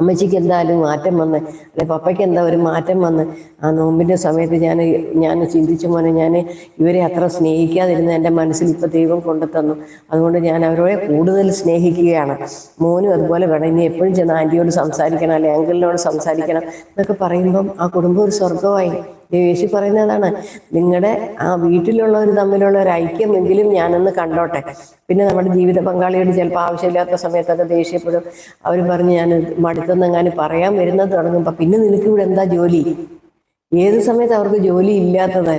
അമ്മച്ചിക്ക് എന്തായാലും മാറ്റം വന്ന് അല്ലെ പപ്പയ്ക്ക് എന്താ ഒരു മാറ്റം വന്ന് ആ നോമ്പിന്റെ സമയത്ത് ഞാൻ ഞാൻ ചിന്തിച്ചു മോനെ ഞാൻ ഇവരെ അത്ര സ്നേഹിക്കാതിരുന്ന എന്റെ മനസ്സിൽ ഇപ്പൊ ദൈവം കൊണ്ടു തന്നു അതുകൊണ്ട് ഞാൻ അവരോടെ കൂടുതൽ സ്നേഹിക്കുകയാണ്. മോനും അതുപോലെ വേണം. ഇനി എപ്പോഴും ചെന്ന് ആന്റിയോട് സംസാരിക്കണം അല്ലെ അങ്കിളിനോട് സംസാരിക്കണം എന്നൊക്കെ പറയുമ്പം ആ കുടുംബം ഒരു സ്വർഗമായി യേശു പറയുന്നതാണ് നിങ്ങളുടെ ആ വീട്ടിലുള്ളവർ തമ്മിലുള്ള ഒരു ഐക്യമെങ്കിലും ഞാനൊന്ന് കണ്ടോട്ടെ. പിന്നെ നമ്മുടെ ജീവിത പങ്കാളിയോട് ചിലപ്പോൾ ആവശ്യമില്ലാത്ത സമയത്തൊക്കെ ദേഷ്യപ്പെടും. അവർ പറഞ്ഞ് ഞാൻ മടുത്തെന്നെങ്ങാനും പറയാൻ വരുന്നത് തുടങ്ങുമ്പോൾ പിന്നെ നിനക്ക് ഇവിടെ എന്താ ജോലി? ഏത് സമയത്ത് അവർക്ക് ജോലി ഇല്ലാത്തത്?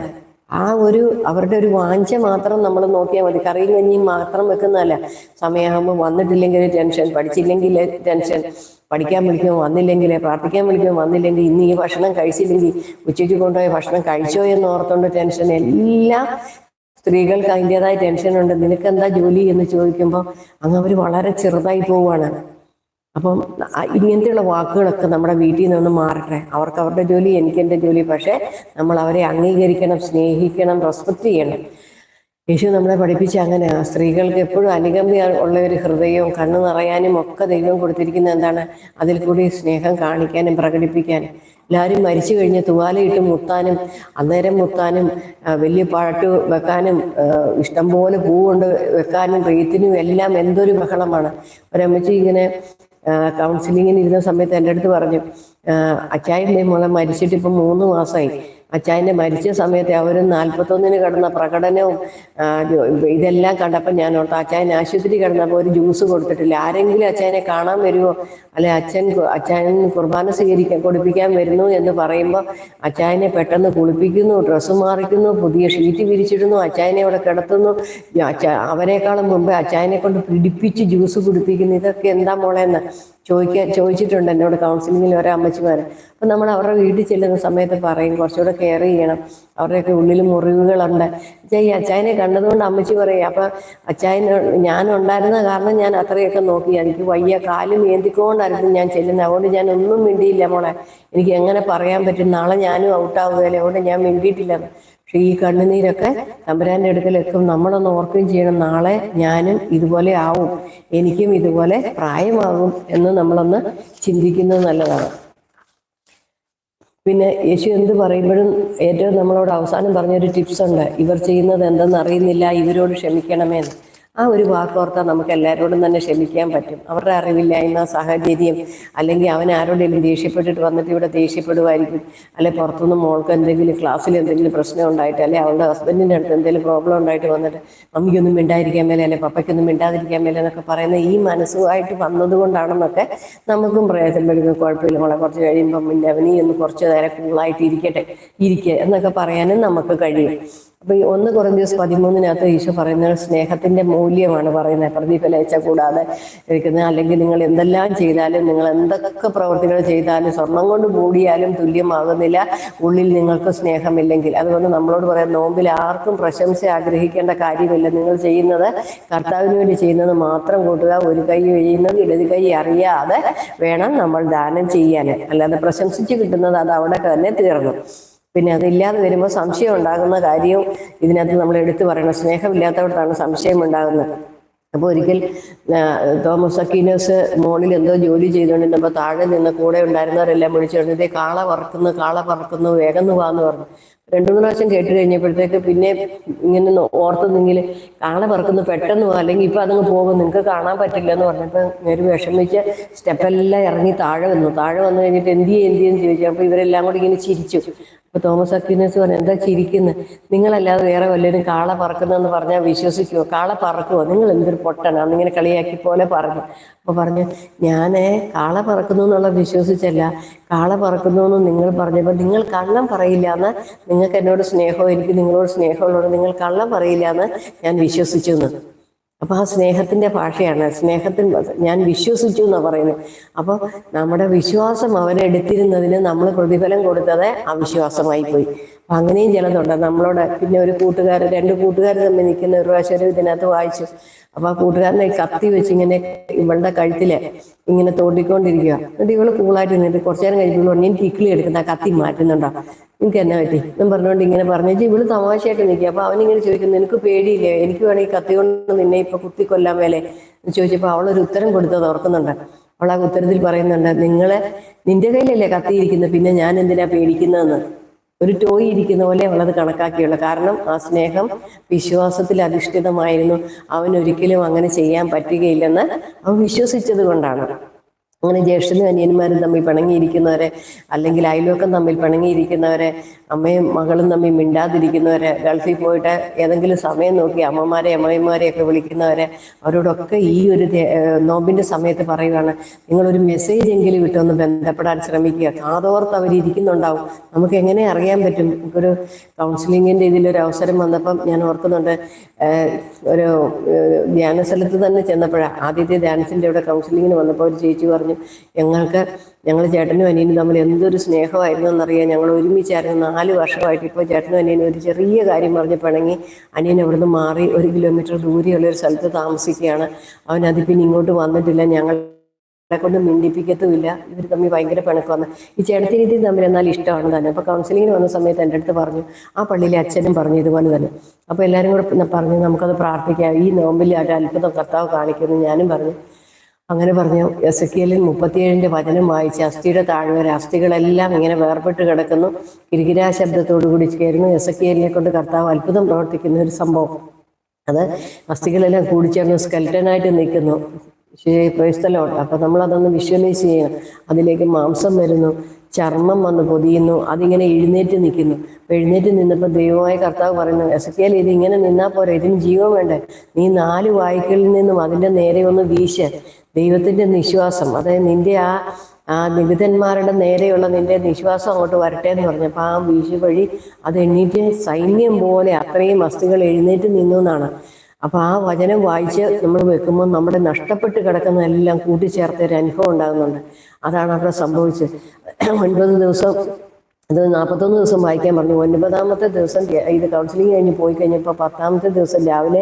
ആ ഒരു അവരുടെ ഒരു വാഞ്ച മാത്രം നമ്മൾ നോക്കിയാൽ മതി. കറിയും കഞ്ഞിയും മാത്രം വെക്കുന്നതല്ല. സമയമാകുമ്പോൾ വന്നിട്ടില്ലെങ്കിൽ ടെൻഷൻ പഠിച്ചില്ലെങ്കിൽ ടെൻഷൻ പഠിക്കാൻ വിളിക്കും വന്നില്ലെങ്കിൽ പ്രാർത്ഥിക്കാൻ വിളിക്കും വന്നില്ലെങ്കിൽ ഇന്ന് ഈ ഭക്ഷണം കഴിച്ചില്ലെങ്കിൽ ഉച്ചയ്ക്ക് കൊണ്ടുപോയ ഭക്ഷണം കഴിച്ചോ എന്ന് ഓർത്തുകൊണ്ട് ടെൻഷൻ. എല്ലാം സ്ത്രീകൾക്ക് അതിന്റെതായ ടെൻഷനുണ്ട്. നിനക്ക് എന്താ ജോലി എന്ന് ചോദിക്കുമ്പോൾ അങ്ങ് അവർ വളരെ ചെറുതായി പോവുകയാണ് അപ്പം ഇങ്ങനത്തെയുള്ള വാക്കുകളൊക്കെ നമ്മുടെ വീട്ടിൽ നിന്ന് മാറട്ടെ. അവർക്ക് അവരുടെ ജോലി എനിക്ക് എന്റെ ജോലി. പക്ഷേ നമ്മൾ അവരെ അംഗീകരിക്കണം സ്നേഹിക്കണം റെസ്പെക്ട് ചെയ്യണം. യേശു നമ്മളെ പഠിപ്പിച്ച അങ്ങനെ സ്ത്രീകൾക്ക് എപ്പോഴും അനുകമ്പ ഉള്ള ഒരു ഹൃദയവും കണ്ണു നിറയാനും ഒക്കെ ദൈവം കൊടുത്തിരിക്കുന്ന എന്താണ്? അതിൽ കൂടി സ്നേഹം കാണിക്കാനും പ്രകടിപ്പിക്കാനും. എല്ലാവരും മരിച്ചു കഴിഞ്ഞ് തുവാലയിട്ട് മുത്താനും അന്നേരം മുത്താനും വലിയ പാട്ട് വെക്കാനും ഇഷ്ടം ഇഷ്ടംപോലെ പൂ കൊണ്ട് വെക്കാനും റീത്തിനും എല്ലാം എന്തൊരു ബഹളമാണ്. ഒരമ്മച്ചി ഇങ്ങനെ കൗൺസിലിങ്ങിന് ഇരുന്ന സമയത്ത് എന്റെ അടുത്ത് പറഞ്ഞു അച്ചായന്റെ മോളെ മരിച്ചിട്ട് ഇപ്പം മൂന്ന് മാസമായി അച്ചായന്റെ മരിച്ച സമയത്ത് അവർ നാൽപ്പത്തൊന്നിന് കിടന്ന പ്രകടനവും ഇതെല്ലാം കണ്ടപ്പോൾ ഞാൻ ഓർത്ത അച്ചായൻ ആശുപത്രി കിടന്നപ്പോൾ ഒരു ജ്യൂസ് കൊടുത്തിട്ടില്ല. ആരെങ്കിലും അച്ചായനെ കാണാൻ വരുമോ? അല്ലെ അച്ഛൻ അച്ചായൻ കുർബാന സ്വീകരിക്കാൻ കൊടുപ്പിക്കാൻ വരുന്നു എന്ന് പറയുമ്പോൾ അച്ചായനെ പെട്ടെന്ന് കുളിപ്പിക്കുന്നു ഡ്രസ്സ് മാറിക്കുന്നു പുതിയ ഷീറ്റ് വിരിച്ചിടുന്നു അച്ചായനെ അവിടെ കിടത്തുന്നു. അവരെക്കാളും മുമ്പേ അച്ചായനെ കൊണ്ട് പിടിപ്പിച്ച് ജ്യൂസ് കുടിപ്പിക്കുന്നു. ഇതൊക്കെ എന്താ മോളെ എന്ന് ചോദിക്കാൻ ചോദിച്ചിട്ടുണ്ട് എന്നോട് കൗൺസിലിങ്ങിൽ ഓരോ അമ്മച്ചിമാർ അപ്പം നമ്മൾ അവരുടെ വീട്ടിൽ ചെല്ലുന്ന സമയത്ത് പറയും കുറച്ചുകൂടെ കെയർ ചെയ്യണം. അവരുടെയൊക്കെ ഉള്ളിൽ മുറിവുകളുണ്ട്. ഈ അച്ചായനെ കണ്ടതുകൊണ്ട് അമ്മച്ചി പറയും അപ്പം അച്ചായന് ഞാനുണ്ടായിരുന്ന കാരണം ഞാൻ അത്രയൊക്കെ നോക്കി. എനിക്ക് വയ്യ കാലും ഏന്തിക്കൊണ്ടായിരുന്നു ഞാൻ ചെല്ലുന്നത്. അതുകൊണ്ട് ഞാൻ ഒന്നും മിണ്ടിയില്ല മോളെ. എനിക്ക് എങ്ങനെ പറയാൻ പറ്റും? നാളെ ഞാനും ഔട്ടാവുകയല്ലേ അതുകൊണ്ട് ഞാൻ മിണ്ടിയിട്ടില്ല പക്ഷെ ഈ കണ്ണുനീരൊക്കെ തമ്പുരാന്റെ അടുക്കലെത്തും നമ്മളൊന്ന് ഓർക്കുകയും ചെയ്യണം നാളെ ഞാനും ഇതുപോലെ ആവും എനിക്കും ഇതുപോലെ പ്രായമാകും എന്ന് നമ്മളൊന്ന് ചിന്തിക്കുന്നത് നല്ലതാണ്. പിന്നെ യേശു എന്ത് പറയുമ്പോഴും ഏറ്റവും നമ്മളോട് അവസാനം പറഞ്ഞൊരു ടിപ്സ് ഉണ്ട്. ഇവർ ചെയ്യുന്നത് എന്തെന്ന് അറിയുന്നില്ല ഇവരോട് ക്ഷമിക്കണമെന്ന്. ആ ഒരു വാക്കോർത്താൽ നമുക്ക് എല്ലാവരോടും തന്നെ ക്ഷമിക്കാൻ പറ്റും. അവരുടെ അറിവില്ലായ്മ സാഹചര്യം അല്ലെങ്കിൽ അവൻ ആരോടെങ്കിലും ദേഷ്യപ്പെട്ടിട്ട് വന്നിട്ട് ഇവിടെ ദേഷ്യപ്പെടുമായിരിക്കും അല്ലെ പുറത്തുനിന്ന് മോൾക്ക് എന്തെങ്കിലും ക്ലാസ്സിൽ എന്തെങ്കിലും പ്രശ്നം ഉണ്ടായിട്ട് അല്ലെ അവളുടെ ഹസ്ബൻഡിന്റെ അടുത്ത് എന്തെങ്കിലും പ്രോബ്ലം ഉണ്ടായിട്ട് വന്നിട്ട് മമ്മിക്കൊന്നും മിണ്ടാതിരിക്കാൻ മേലെ അല്ലെ പപ്പയ്ക്കൊന്നും മിണ്ടാതിരിക്കാൻ മേലെ എന്നൊക്കെ പറയുന്ന ഈ മനസ്സുമായിട്ട് വന്നതുകൊണ്ടാണെന്നൊക്കെ നമുക്കും പ്രയാസപ്പെടുന്നത് കുഴപ്പമില്ല മോളെ കുറച്ച് കഴിയുമ്പം പിന്നെ അവനീ ഒന്ന് കുറച്ച് നേരം കൂളായിട്ട് ഇരിക്കട്ടെ ഇരിക്കുക എന്നൊക്കെ പറയാനും നമുക്ക് കഴിയും. അപ്പൊ ഈ ഒന്ന് കുറഞ്ഞ ദിവസം പതിമൂന്നിനകത്ത് ഈശോ പറയുന്നത് സ്നേഹത്തിന്റെ മൂല്യമാണ് പറയുന്നത്. പ്രതിഫലയച്ച കൂടാതെ ഇരിക്കുന്നത്. അല്ലെങ്കിൽ നിങ്ങൾ എന്തെല്ലാം ചെയ്താലും നിങ്ങൾ എന്തൊക്കെ പ്രവർത്തികൾ ചെയ്താലും സ്വർണം കൊണ്ട് മൂടിയാലും തുല്യമാകുന്നില്ല. ഉള്ളിൽ നിങ്ങൾക്ക് സ്നേഹമില്ലെങ്കിൽ. അതുകൊണ്ട് നമ്മളോട് പറയാം നോമ്പിൽ ആർക്കും പ്രശംസ ആഗ്രഹിക്കേണ്ട കാര്യമില്ല. നിങ്ങൾ ചെയ്യുന്നത് കർത്താവിന് വേണ്ടി ചെയ്യുന്നത് മാത്രം കൂട്ടുക. ഒരു കൈ ചെയ്യുന്നത് ഇടത് കൈ അറിയാതെ വേണം നമ്മൾ ദാനം ചെയ്യാൻ. അല്ലാതെ പ്രശംസിച്ച് കിട്ടുന്നത് അത് അവിടെ തന്നെ തീർന്നു. പിന്നെ അതില്ലാതെ വരുമ്പോൾ സംശയം ഉണ്ടാകുന്ന കാര്യവും ഇതിനകത്ത് നമ്മൾ എടുത്തു പറയണം. സ്നേഹമില്ലാത്തവർക്കാണ് സംശയം ഉണ്ടാകുന്നത്. അപ്പോൾ ഒരിക്കൽ തോമസ് അക്കീനോസ് മോളിൽ എന്തോ ജോലി ചെയ്തുകൊണ്ടിരുന്നപ്പോൾ താഴെ നിന്ന് കൂടെ ഉണ്ടായിരുന്നവരെല്ലാം വിളിച്ചു പറഞ്ഞു "ദേ കാള പറക്കുന്നു കാള പറക്കുന്നു വേഗം വാന്ന് പറഞ്ഞു. രണ്ടു മൂന്ന് പ്രാവശ്യം കേട്ട് കഴിഞ്ഞപ്പോഴത്തേക്ക് പിന്നെ ഇങ്ങനെ ഓർത്തുന്നെങ്കിൽ കാള പറക്കുന്നു പെട്ടെന്ന് അല്ലെങ്കിൽ ഇപ്പം അതങ്ങ് പോകും നിങ്ങൾക്ക് കാണാൻ പറ്റില്ല എന്ന് പറഞ്ഞപ്പോൾ ഒരു വിഷമിച്ച് സ്റ്റെപ്പെല്ലാം ഇറങ്ങി താഴെ വന്നു. താഴെ വന്നു കഴിഞ്ഞിട്ട് എന്ത് ചെയ്യും എന്ത് ചെയ്യും ചോദിച്ചു. അപ്പോൾ ഇവരെല്ലാം കൂടി ഇങ്ങനെ ചിരിച്ചു. അപ്പോൾ തോമസ് അക്യൂനസ് പറഞ്ഞു എന്താ ചിരിക്കുന്നത് നിങ്ങളല്ലാതെ വേറെ വല്ലവരും കാള പറക്കുന്നതെന്ന് പറഞ്ഞാൽ വിശ്വസിക്കുമോ കാള പറക്കുമോ നിങ്ങൾ എന്തൊരു പൊട്ടനാണ് അന്നിങ്ങനെ കളിയാക്കി പോലെ പറഞ്ഞു. അപ്പോൾ പറഞ്ഞു ഞാൻ കാള പറക്കുന്നു എന്നുള്ളത് വിശ്വസിച്ചല്ല. കാള പറക്കുന്നു എന്ന് നിങ്ങൾ പറഞ്ഞപ്പോൾ നിങ്ങൾ കള്ളം പറയില്ല എന്ന് നിങ്ങൾക്ക് എന്നോട് സ്നേഹം എനിക്ക് നിങ്ങളോട് സ്നേഹമുള്ളതുകൊണ്ട് നിങ്ങൾ കള്ളം പറയില്ല എന്ന് ഞാൻ വിശ്വസിച്ചു എന്ന്. അപ്പൊ ആ സ്നേഹത്തിന്റെ ഭാഷയാണ്. സ്നേഹത്തിൽ ഞാൻ വിശ്വസിച്ചു എന്നാ പറയുന്നത് അപ്പൊ നമ്മുടെ വിശ്വാസം അവരെടുത്തിരുന്നതിന് നമ്മൾ പ്രതിഫലം കൊടുത്തത് അവിശ്വാസമായി പോയി. അപ്പൊ അങ്ങനെയും ചിലതുണ്ട്. നമ്മളോട് പിന്നെ ഒരു കൂട്ടുകാർ രണ്ട് കൂട്ടുകാർ തമ്മിൽ നിൽക്കുന്ന ഒരു പ്രാവശ്യം ഇതിനകത്ത് വായിച്ചു. അപ്പൊ ആ കൂട്ടുകാരനെ കത്തി വെച്ച് ഇങ്ങനെ ഇവളുടെ കഴുത്തിൽ ഇങ്ങനെ തോണ്ടിക്കൊണ്ടിരിക്കുക എന്നിട്ട് ഇവൾ കൂളായിട്ട് നിന്നിട്ട് കുറച്ചു നേരം കഴിക്കുമ്പോൾ പറഞ്ഞു എനിക്ക് ഇക്കിളി എടുക്കുന്ന കത്തി മാറ്റുന്നുണ്ടോ? എനിക്ക് എന്നാ പറ്റി? എന്നും പറഞ്ഞുകൊണ്ട് ഇങ്ങനെ പറഞ്ഞു. ഇവൾ തമാശയായിട്ട് നിൽക്കുക. അപ്പൊ അവനിങ്ങനെ ചോദിക്കുന്നു എനിക്ക് പേടിയില്ലേ? എനിക്ക് വേണമെങ്കിൽ കത്തി കൊണ്ട് നിന്നെ ഇപ്പൊ കുത്തി കൊല്ലാൻ മേലെ ചോദിച്ചപ്പോ അവളൊരു ഉത്തരം കൊടുത്തത് ഓർക്കുന്നുണ്ട്. അവൾ ആ ഉത്തരത്തിൽ പറയുന്നുണ്ട് നിങ്ങളെ നിന്റെ കയ്യിലല്ലേ കത്തിയിരിക്കുന്നത് പിന്നെ ഞാൻ എന്തിനാ പേടിക്കുന്നതെന്ന്? ഒരു ടോയ് ഇരിക്കുന്ന പോലെ അവളത് കണക്കാക്കിയുള്ളു. കാരണം ആ സ്നേഹം വിശ്വാസത്തിൽ അധിഷ്ഠിതമായിരുന്നു. അവൻ ഒരിക്കലും അങ്ങനെ ചെയ്യാൻ പറ്റുകയില്ലെന്ന് അവൻ വിശ്വസിച്ചത് കൊണ്ടാണ്. അങ്ങനെ ജ്യേഷ്ഠനും അനിയന്മാരും തമ്മിൽ പിണങ്ങിയിരിക്കുന്നവരെ അല്ലെങ്കിൽ അയൽവക്കം തമ്മിൽ പിണങ്ങിയിരിക്കുന്നവരെ അമ്മയും മകളും തമ്മിൽ മിണ്ടാതിരിക്കുന്നവരെ ഗൾഫിൽ പോയിട്ട് ഏതെങ്കിലും സമയം നോക്കി അമ്മമാരെ അമ്മയന്മാരെ ഒക്കെ വിളിക്കുന്നവരെ അവരോടൊക്കെ ഈ ഒരു നോമ്പിന്റെ സമയത്ത് പറയുകയാണ് നിങ്ങളൊരു മെസ്സേജ് എങ്കിലും ഇട്ടൊന്ന് ബന്ധപ്പെടാൻ ശ്രമിക്കുക. കാതോർത്ത് അവരിയ്ക്കുന്നുണ്ടാവും. നമുക്ക് എങ്ങനെ അറിയാൻ പറ്റും? നമുക്കൊരു കൗൺസിലിങ്ങിന്റെ ഇതിലൊരു അവസരം വന്നപ്പം ഞാൻ ഓർക്കുന്നുണ്ട് ഒരു ധ്യാന സ്ഥലത്ത് തന്നെ ചെന്നപ്പോഴാണ് ആദ്യത്തെ ധ്യാനത്തിന്റെ ഇവിടെ കൗൺസിലിങ്ങിന് വന്നപ്പോൾ ഒരു ചേച്ചി പറഞ്ഞു ഞങ്ങൾക്ക് ഞങ്ങൾ ചേട്ടനും അനിയനും തമ്മിൽ എന്തൊരു സ്നേഹമായിരുന്നു എന്നറിയാം ഞങ്ങൾ ഒരുമിച്ചായിരുന്നു നാല് വർഷമായിട്ട്. ഇപ്പോൾ ചേട്ടനും അനിയനും ഒരു ചെറിയ കാര്യം പറഞ്ഞ് പിണങ്ങി അനിയൻ അവിടുന്ന് മാറി ഒരു കിലോമീറ്റർ ദൂരെയുള്ള ഒരു സ്ഥലത്ത് താമസിക്കുകയാണ്. അവൻ അത് പിന്നെ ഇങ്ങോട്ട് വന്നിട്ടില്ല. ഞങ്ങൾ കൊണ്ട് മിണ്ടിപ്പിക്കത്തുമില്ല. ഇവർ തമ്മിൽ ഭയങ്കര പിണക്കമാണ്. ഈ ചേട്ടത്തിരീതി തമ്മിൽ എന്നാൽ ഇഷ്ടമാണ് തന്നെ. അപ്പോൾ കൗൺസിലിംഗിന് വന്ന സമയത്ത് എന്റെ അടുത്ത് പറഞ്ഞു. ആ പള്ളിയിലെ അച്ഛനും പറഞ്ഞു ഇതുപോലെ തന്നെ. അപ്പോൾ എല്ലാവരും കൂടെ പറഞ്ഞു നമുക്കത് പ്രാർത്ഥിക്കാം. ഈ നോമ്പിൽ ഒരു അത്ഭുതം കർത്താവ് കാണിക്കുന്നു ഞാനും പറഞ്ഞു. അങ്ങനെ പറഞ്ഞു എസ് കെലിൽ മുപ്പത്തിയേഴിന്റെ വചനം വായിച്ച് അസ്ഥിയുടെ താഴ്വര അസ്ഥികളെല്ലാം ഇങ്ങനെ വേർപെട്ട് കിടക്കുന്നു. കിരികിരാ ശബ്ദത്തോടു കൂടി ചേരുന്നു. എസ് കെലിനെ കൊണ്ട് കർത്താവ് അത്ഭുതം പ്രവർത്തിക്കുന്ന ഒരു സംഭവം. അത് അസ്ഥികളെല്ലാം കൂടിച്ചേർന്ന് സ്കെൽറ്റനായിട്ട് നിൽക്കുന്നു. പ്രൈസ്തലോട്ട് അപ്പൊ നമ്മൾ അതൊന്ന് വിഷ്വലൈസ് ചെയ്യണം. അതിലേക്ക് മാംസം വരുന്നു ചർമ്മം വന്ന് പൊതിയുന്നു അതിങ്ങനെ എഴുന്നേറ്റ് നിൽക്കുന്നു. അപ്പം എഴുന്നേറ്റ് നിന്നപ്പോൾ ദൈവമായ കർത്താവ് പറയുന്നു എസക്കിയാൽ ഇത് ഇങ്ങനെ നിന്നാൽ പോരെ ഇതിന് ജീവൻ വേണ്ടേ? നീ നാല് വായ്ക്കളിൽ നിന്നും അതിന്റെ നേരെ ഒന്ന് വീശ. ദൈവത്തിന്റെ നിശ്വാസം അതായത് നിന്റെ ആ ആ നിബിധന്മാരുടെ നേരെയുള്ള നിന്റെ നിശ്വാസം അങ്ങോട്ട് വരട്ടെ എന്ന് പറഞ്ഞപ്പോൾ ആ വീശു വഴി അത് എണ്ണീറ്റ് സൈന്യം പോലെ അത്രയും അസ്ഥികൾ എഴുന്നേറ്റ് നിന്നു എന്നാണ്. അപ്പൊ ആ വചനം വായിച്ച് നമ്മൾ വെക്കുമ്പോൾ നമ്മുടെ നഷ്ടപ്പെട്ട് കിടക്കുന്നതെല്ലാം കൂട്ടിച്ചേർത്ത ഒരു അനുഭവം ഉണ്ടാകുന്നുണ്ട്. അതാണ് അവിടെ സംഭവിച്ചത്. ഒൻപത് ദിവസം ഇത് നാൽപ്പത്തൊന്ന് ദിവസം വായിക്കാൻ പറഞ്ഞു. ഒൻപതാമത്തെ ദിവസം ഇത് കൗൺസിലിംഗ് കഴിഞ്ഞ് പോയി കഴിഞ്ഞപ്പോൾ പത്താമത്തെ ദിവസം രാവിലെ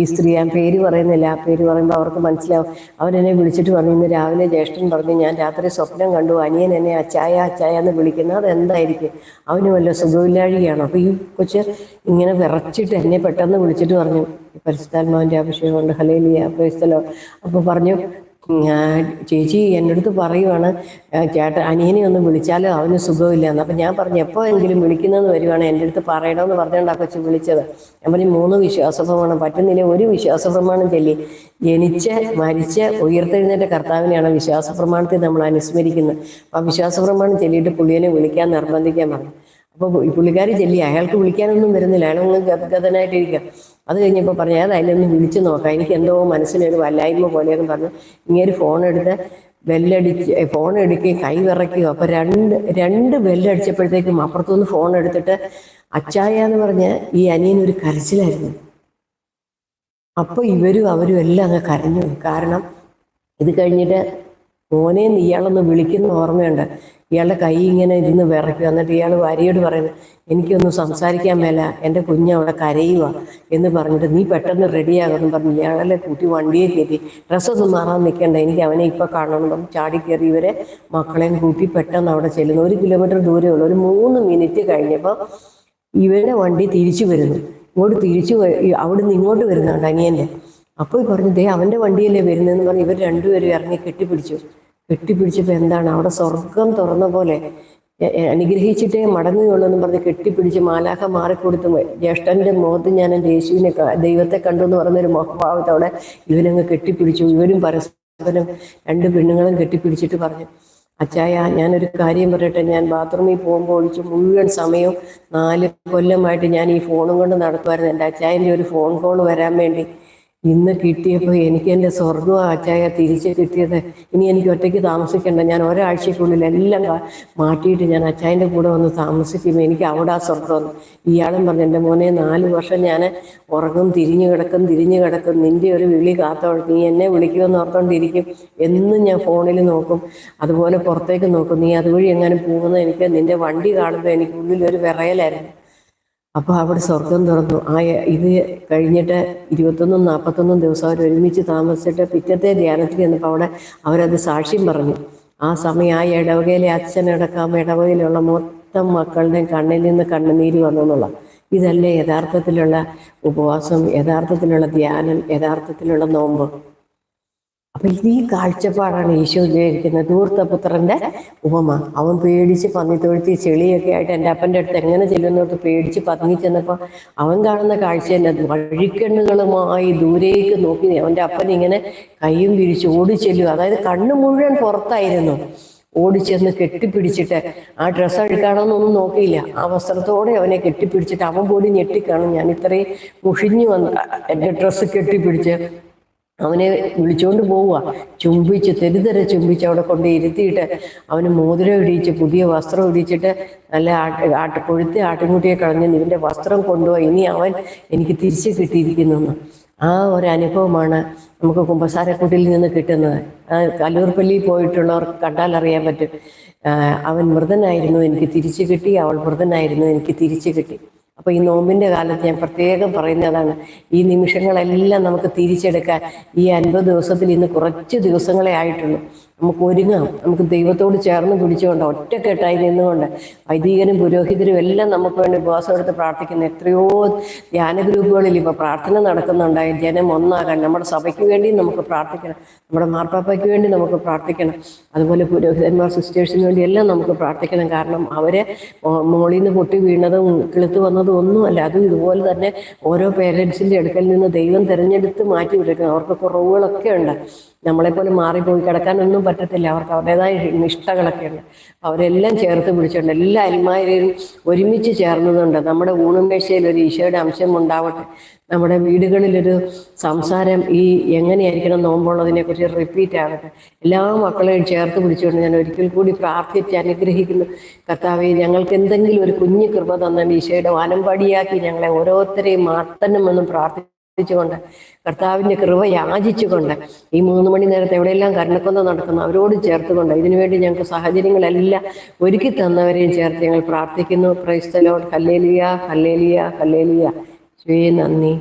ഈ സ്ത്രീ ഞാൻ പേര് പറയുന്നില്ല. ആ പേര് പറയുമ്പോൾ അവർക്ക് മനസ്സിലാവും. അവരെന്നെ വിളിച്ചിട്ട് പറഞ്ഞു ഇന്ന് രാവിലെ ജ്യേഷ്ഠൻ പറഞ്ഞു ഞാൻ രാത്രി സ്വപ്നം കണ്ടു. അനിയൻ എന്നെ അച്ചായ അച്ചായ എന്ന് വിളിക്കുന്നത് അത് എന്തായിരിക്കും അവന് വല്ല സുഖമില്ലാഴികയാണ്? അപ്പോൾ ഈ കൊച്ച് ഇങ്ങനെ വിറച്ചിട്ട് എന്നെ പെട്ടെന്ന് വിളിച്ചിട്ട് പറഞ്ഞു പരിശുദ്ധാത്മാവിന്റെ അഭിഷേകം കൊണ്ട് ഹലേലിയ പ്രൈസ്തലോ അപ്പോൾ പറഞ്ഞു ചേച്ചി എന്റെ അടുത്ത് പറയുവാണ് ചേട്ടൻ അനിയനെ ഒന്ന് വിളിച്ചാലോ അവന് സുഖമില്ല. എന്ന്. അപ്പം ഞാൻ പറഞ്ഞു എപ്പോഴെങ്കിലും വിളിക്കുന്നതെന്ന് വരുവാണ് എന്റെ അടുത്ത് പറയണമെന്ന് പറഞ്ഞുകൊണ്ട് ആ കൊച്ചു വിളിച്ചത്. ഞാൻ പറഞ്ഞു മൂന്ന് വിശ്വാസപ്രമാണം പറ്റുന്നില്ല ഒരു വിശ്വാസപ്രമാണം ചൊല്ലി. ജനിച്ച് മരിച്ച് ഉയർത്തെഴുന്നേറ്റ കർത്താവിനെയാണ് വിശ്വാസപ്രമാണത്തിൽ നമ്മൾ അനുസ്മരിക്കുന്നത്. അപ്പം ആ വിശ്വാസപ്രമാണം ചൊല്ലിയിട്ട് പുള്ളിയെ വിളിക്കാൻ നിർബന്ധിക്കാൻ പറഞ്ഞു. അപ്പോൾ ഈ പുള്ളിക്കാരി ചെല്ലി. അയാൾക്ക് വിളിക്കാനൊന്നും വരുന്നില്ല. അയാളൊന്നും ഗതനായിട്ടിരിക്കുക അത് കഴിഞ്ഞപ്പോൾ പറഞ്ഞു ഞാൻ അതിലൊന്ന് വിളിച്ചു നോക്കാം. എനിക്ക് എന്തോ മനസ്സിനൊരു വല്ലായ്മ പോലെയെന്ന് പറഞ്ഞു. ഇങ്ങനെ ഫോൺ എടുത്ത് ബെല്ലടിച്ച് ഫോൺ എടുക്കുകയും കൈ വിറയ്ക്കുകയും അപ്പോൾ രണ്ട് രണ്ട് ബെല്ലടിച്ചപ്പോഴത്തേക്കും അപ്പുറത്തുനിന്ന് ഫോൺ എടുത്തിട്ട് അച്ചായ എന്ന് പറഞ്ഞ് ഈ അനിയനൊരു കരച്ചിലായിരുന്നു. അപ്പോൾ ഇവരും അവരും എല്ലാം അങ്ങ് കരഞ്ഞു കാരണം ഇത് കഴിഞ്ഞിട്ട് മോനെ നീ ഇയാളൊന്ന് വിളിക്കുന്ന ഓർമ്മയുണ്ട്. ഇയാളുടെ കൈ ഇങ്ങനെ ഇരുന്ന് വിറയ്ക്കുക എന്നിട്ട് ഇയാൾ ഭാര്യയോട് പറയുന്നത് എനിക്കൊന്നും സംസാരിക്കാൻ മേല. എന്റെ കുഞ്ഞ് അവിടെ കരയുക എന്ന് പറഞ്ഞിട്ട് നീ പെട്ടെന്ന് റെഡിയാകുമെന്ന് പറഞ്ഞ് ഇയാളെ കൂട്ടി വണ്ടിയെ കയറ്റി. ഡ്രസ്സൊന്നും മാറാൻ നിൽക്കണ്ട. എനിക്ക് അവനെ ഇപ്പോൾ പറഞ്ഞ് ചാടി കയറി ഇവരെ മക്കളെയും കൂട്ടി പെട്ടെന്ന് അവിടെ ചെല്ലുന്നു. ഒരു കിലോമീറ്റർ ദൂരമുള്ള ഒരു മൂന്ന് മിനിറ്റ് കഴിഞ്ഞപ്പോൾ ഇവരുടെ വണ്ടി തിരിച്ചു വരുന്നു. ഇങ്ങോട്ട് തിരിച്ചു അവിടെ നിന്ന് ഇങ്ങോട്ട് വരുന്നുണ്ട് അനിയന്റെ. അപ്പോൾ പറഞ്ഞു ദേ അവന്റെ വണ്ടിയല്ലേ വരുന്നതെന്ന് പറഞ്ഞ് ഇവർ രണ്ടുപേരും ഇറങ്ങി കെട്ടിപ്പിടിച്ചു. കെട്ടിപ്പിടിച്ചപ്പോൾ എന്താണ് അവിടെ സ്വർഗം തുറന്ന പോലെ അനുഗ്രഹിച്ചിട്ടേ മടങ്ങുകയുള്ളൂ എന്ന് പറഞ്ഞ് കെട്ടിപ്പിടിച്ച് മാലാഖ മാറിക്കൊടുത്തു. ജ്യേഷ്ഠന്റെ മുഖത്ത് ഞാൻ എന്റെ യേശുവിനെ ദൈവത്തെ കണ്ടു എന്ന് പറഞ്ഞൊരു മുഖഭാവത്തോടെ ഇവനങ്ങ് കെട്ടിപ്പിടിച്ചു. ഇവരും പരസ്പരം രണ്ട് പെണ്ണുങ്ങളും കെട്ടിപ്പിടിച്ചിട്ട് പറഞ്ഞു അച്ചായ ഞാനൊരു കാര്യം പറയട്ടെ. ഞാൻ ബാത്റൂമിൽ പോകുമ്പോൾ ഒഴിച്ച് മുഴുവൻ സമയവും നാല് കൊല്ലമായിട്ട് ഞാൻ ഈ ഫോണും കൊണ്ട് നടക്കുമായിരുന്നു എന്റെ അച്ചായന്റെ ഒരു ഫോൺ കോൾ വരാൻ വേണ്ടി ഇന്ന് കിട്ടിയപ്പോൾ എനിക്ക് എന്റെ സ്വർഗം അച്ചായ തിരിച്ച് കിട്ടിയത് ഇനി എനിക്ക് ഒറ്റയ്ക്ക് താമസിക്കേണ്ട. ഞാൻ ഒരാഴ്ചക്കുള്ളിൽ എല്ലാം മാറ്റിയിട്ട് ഞാൻ അച്ചായന്റെ കൂടെ വന്ന് താമസിക്കും എനിക്ക് അവിടെ ആ സ്വർഗം ഇയാളും പറഞ്ഞു എന്റെ മോനെ നാല് വർഷം ഞാൻ ഉറങ്ങും തിരിഞ്ഞു കിടക്കും തിരിഞ്ഞു കിടക്കും. നിന്റെ ഒരു വിളി കാത്തോളം. നീ എന്നെ വിളിക്കുമെന്ന് ഓർത്തോണ്ടിരിക്കും. എന്നും ഞാൻ ഫോണിൽ നോക്കും. അതുപോലെ പുറത്തേക്ക് നോക്കും. നീ അതുവഴി എങ്ങാനും പോകുന്ന എനിക്ക് നിന്റെ വണ്ടി കാണുമ്പോൾ എനിക്ക് ഉള്ളിൽ ഒരു വിറയലായിരുന്നു. അപ്പോൾ അവിടെ സ്വർഗം തുറന്നു. ആ ഇത് കഴിഞ്ഞിട്ട് ഇരുപത്തൊന്നും നാൽപ്പത്തൊന്നും ദിവസം അവർ ഒരുമിച്ച് താമസിച്ചിട്ട് പിറ്റത്തെ ധ്യാനത്തിൽ ചെന്നപ്പോൾ അവിടെ അവരത് സാക്ഷ്യം പറഞ്ഞു. ആ സമയം ആ ഇടവകയിലെ അച്ഛനടക്കം ഇടവകയിലുള്ള മൊത്തം മക്കളുടെയും കണ്ണിൽ നിന്ന് കണ്ണുനീര് വന്നെന്നുള്ള ഇതല്ലേ യഥാർത്ഥത്തിലുള്ള ഉപവാസം യഥാർത്ഥത്തിലുള്ള ധ്യാനം യഥാർത്ഥത്തിലുള്ള നോമ്പ്. അപ്പൊ ഈ കാഴ്ചപ്പാടാണ് ഈശോ ഉപയോഗിക്കുന്നത് ധൂർത്തപുത്രന്റെ ഉപമ. അവൻ പേടിച്ച് പന്നി തൊഴുത്തി ചെളിയൊക്കെ ആയിട്ട് എന്റെ അപ്പന്റെ അടുത്ത് എങ്ങനെ ചെല്ലുന്നോട്ട് പേടിച്ച് പന്നി ചെന്നപ്പോൾ അവൻ കാണുന്ന കാഴ്ച തന്നെ വഴിക്കണ്ണുകളുമായി ദൂരേക്ക് നോക്കി അവന്റെ അപ്പൻ ഇങ്ങനെ കൈയും പിരിച്ച് ചെല്ലു അതായത് കണ്ണ് മുഴുവൻ പുറത്തായിരുന്നു. ഓടിച്ചെന്ന് കെട്ടിപ്പിടിച്ചിട്ട് ആ ഡ്രസ്സ് അഴുക്കാണെന്നൊന്നും നോക്കിയില്ല. ആ വസ്ത്രത്തോടെ അവനെ കെട്ടിപ്പിടിച്ചിട്ട് അവൻ പോലും ഞെട്ടിക്കാണും. ഞാൻ ഇത്രയും മുഷിഞ്ഞു വന്ന എന്റെ ഡ്രസ്സ് കെട്ടിപ്പിടിച്ച് അവനെ വിളിച്ചുകൊണ്ട് പോവുക. ചുംബിച്ച് തെരുതര ചുംബിച്ച് അവിടെ കൊണ്ട് ഇരുത്തിയിട്ട് അവന് മോതിരം ഇടിയിച്ച് പുതിയ വസ്ത്രം ഇടിച്ചിട്ട് നല്ല ആട്ട് ആട്ട് കൊഴുത്ത് ആട്ടിൻകുട്ടിയെ കളഞ്ഞ് നിന്റെ വസ്ത്രം കൊണ്ടുപോയി. ഇനി അവൻ എനിക്ക് തിരിച്ച് കിട്ടിയിരിക്കുന്നു ആ ഒരു അനുഭവമാണ് നമുക്ക് കുമ്പസാരക്കുട്ടിയിൽ നിന്ന് കിട്ടുന്നത്. കല്ലൂർപ്പള്ളിയിൽ പോയിട്ടുള്ളവർക്ക് കണ്ടാൽ അറിയാൻ പറ്റും. അവൻ മൃതനായിരുന്നു എനിക്ക് തിരിച്ചു കിട്ടി. അവൾ മൃതനായിരുന്നു എനിക്ക് തിരിച്ചു കിട്ടി. അപ്പോൾ ഈ നോമ്പിന്റെ കാലത്ത് ഞാൻ പ്രത്യേകം പറയുന്നതാണ് ഈ നിമിഷങ്ങളെല്ലാം നമുക്ക് തിരിച്ചെടുക്കാൻ ഈ അൻപത് ദിവസത്തിൽ ഇന്ന് കുറച്ച് ദിവസങ്ങളെ ആയിട്ടുള്ളൂ. നമുക്ക് ഒരുങ്ങാം. നമുക്ക് ദൈവത്തോട് ചേർന്ന് പിടിച്ചുകൊണ്ട് ഒറ്റക്കെട്ടായി നിന്നുകൊണ്ട് വൈദികരും പുരോഹിതരും എല്ലാം നമുക്ക് വേണ്ടി ഉപവാസം എടുത്ത് പ്രാർത്ഥിക്കുന്ന. എത്രയോ ധ്യാന ഗ്രൂപ്പുകളിൽ ഇപ്പോൾ പ്രാർത്ഥന നടക്കുന്നുണ്ടായി. ജനം ഒന്നാകാൻ നമ്മുടെ സഭയ്ക്ക് വേണ്ടി നമുക്ക് പ്രാർത്ഥിക്കണം. നമ്മുടെ മാർപ്പാപ്പയ്ക്ക് വേണ്ടി നമുക്ക് പ്രാർത്ഥിക്കണം. അതുപോലെ പുരോഹിതന്മാർ സിസ്റ്റേഴ്സിന് വേണ്ടി എല്ലാം നമുക്ക് പ്രാർത്ഥിക്കണം. കാരണം അവരെ മുകളിൽ നിന്ന് പൊട്ടി വീണതും കിളുത്ത് വന്നതും ഒന്നുമല്ല അതും ഇതുപോലെ തന്നെ ഓരോ പേരൻസിന്റെ അടുക്കൽ നിന്ന് ദൈവം തിരഞ്ഞെടുത്ത് മാറ്റി വിളിക്കണം അവർക്ക് കുറവുകളൊക്കെ ഉണ്ട്. നമ്മളെപ്പോലെ മാറിപ്പോയി കിടക്കാനൊന്നും പറ്റത്തില്ല. അവർക്ക് അവരുടേതായ നിഷ്ഠകളൊക്കെ ഉണ്ട് അവരെല്ലാം ചേർത്ത് പിടിച്ചിട്ടുണ്ട്. എല്ലാ അൽമാരും ഒരുമിച്ച് ചേർന്നതുണ്ട്. നമ്മുടെ ഊണുമേശയിൽ ഒരു ഈശോയുടെ അംശം ഉണ്ടാവട്ടെ. നമ്മുടെ വീടുകളിലൊരു സംസാരം ഈ എങ്ങനെയായിരിക്കണം നോമ്പുള്ളതിനെ കുറിച്ച് റിപ്പീറ്റ് ആകട്ടെ എല്ലാ മക്കളെയും ചേർത്ത് പിടിച്ചുകൊണ്ട് ഞാൻ ഒരിക്കൽ കൂടി പ്രാർത്ഥിച്ച് അനുഗ്രഹിക്കുന്നു. കർത്താവെ ഞങ്ങൾക്ക് എന്തെങ്കിലും ഒരു കുഞ്ഞു കൃപ തന്നാൽ ഈശോയുടെ വാനമ്പാടിയാക്കി ഞങ്ങളെ ഓരോരുത്തരെയും മാർത്തണമെന്നും പ്രാർത്ഥിച്ചു കൊണ്ട് കർത്താവിന്റെ കൃപ യാചിച്ചുകൊണ്ട് ഈ മൂന്ന് മണി നേരത്തെ എവിടെയെല്ലാം കരുണക്കൊന്ന നടക്കുന്നു അവരോട് ചേർത്തുകൊണ്ട് ഇതിനുവേണ്ടി ഞങ്ങൾക്ക് സാഹചര്യങ്ങളെല്ലാം ഒരുക്കി തന്നവരെയും ചേർത്ത് ഞങ്ങൾ പ്രാർത്ഥിക്കുന്നു. ക്രൈസ്തലോ ഹല്ലേലിയ ഹല്ലേലിയ ഹല്ലേലിയ. ശ്രീ നന്ദി.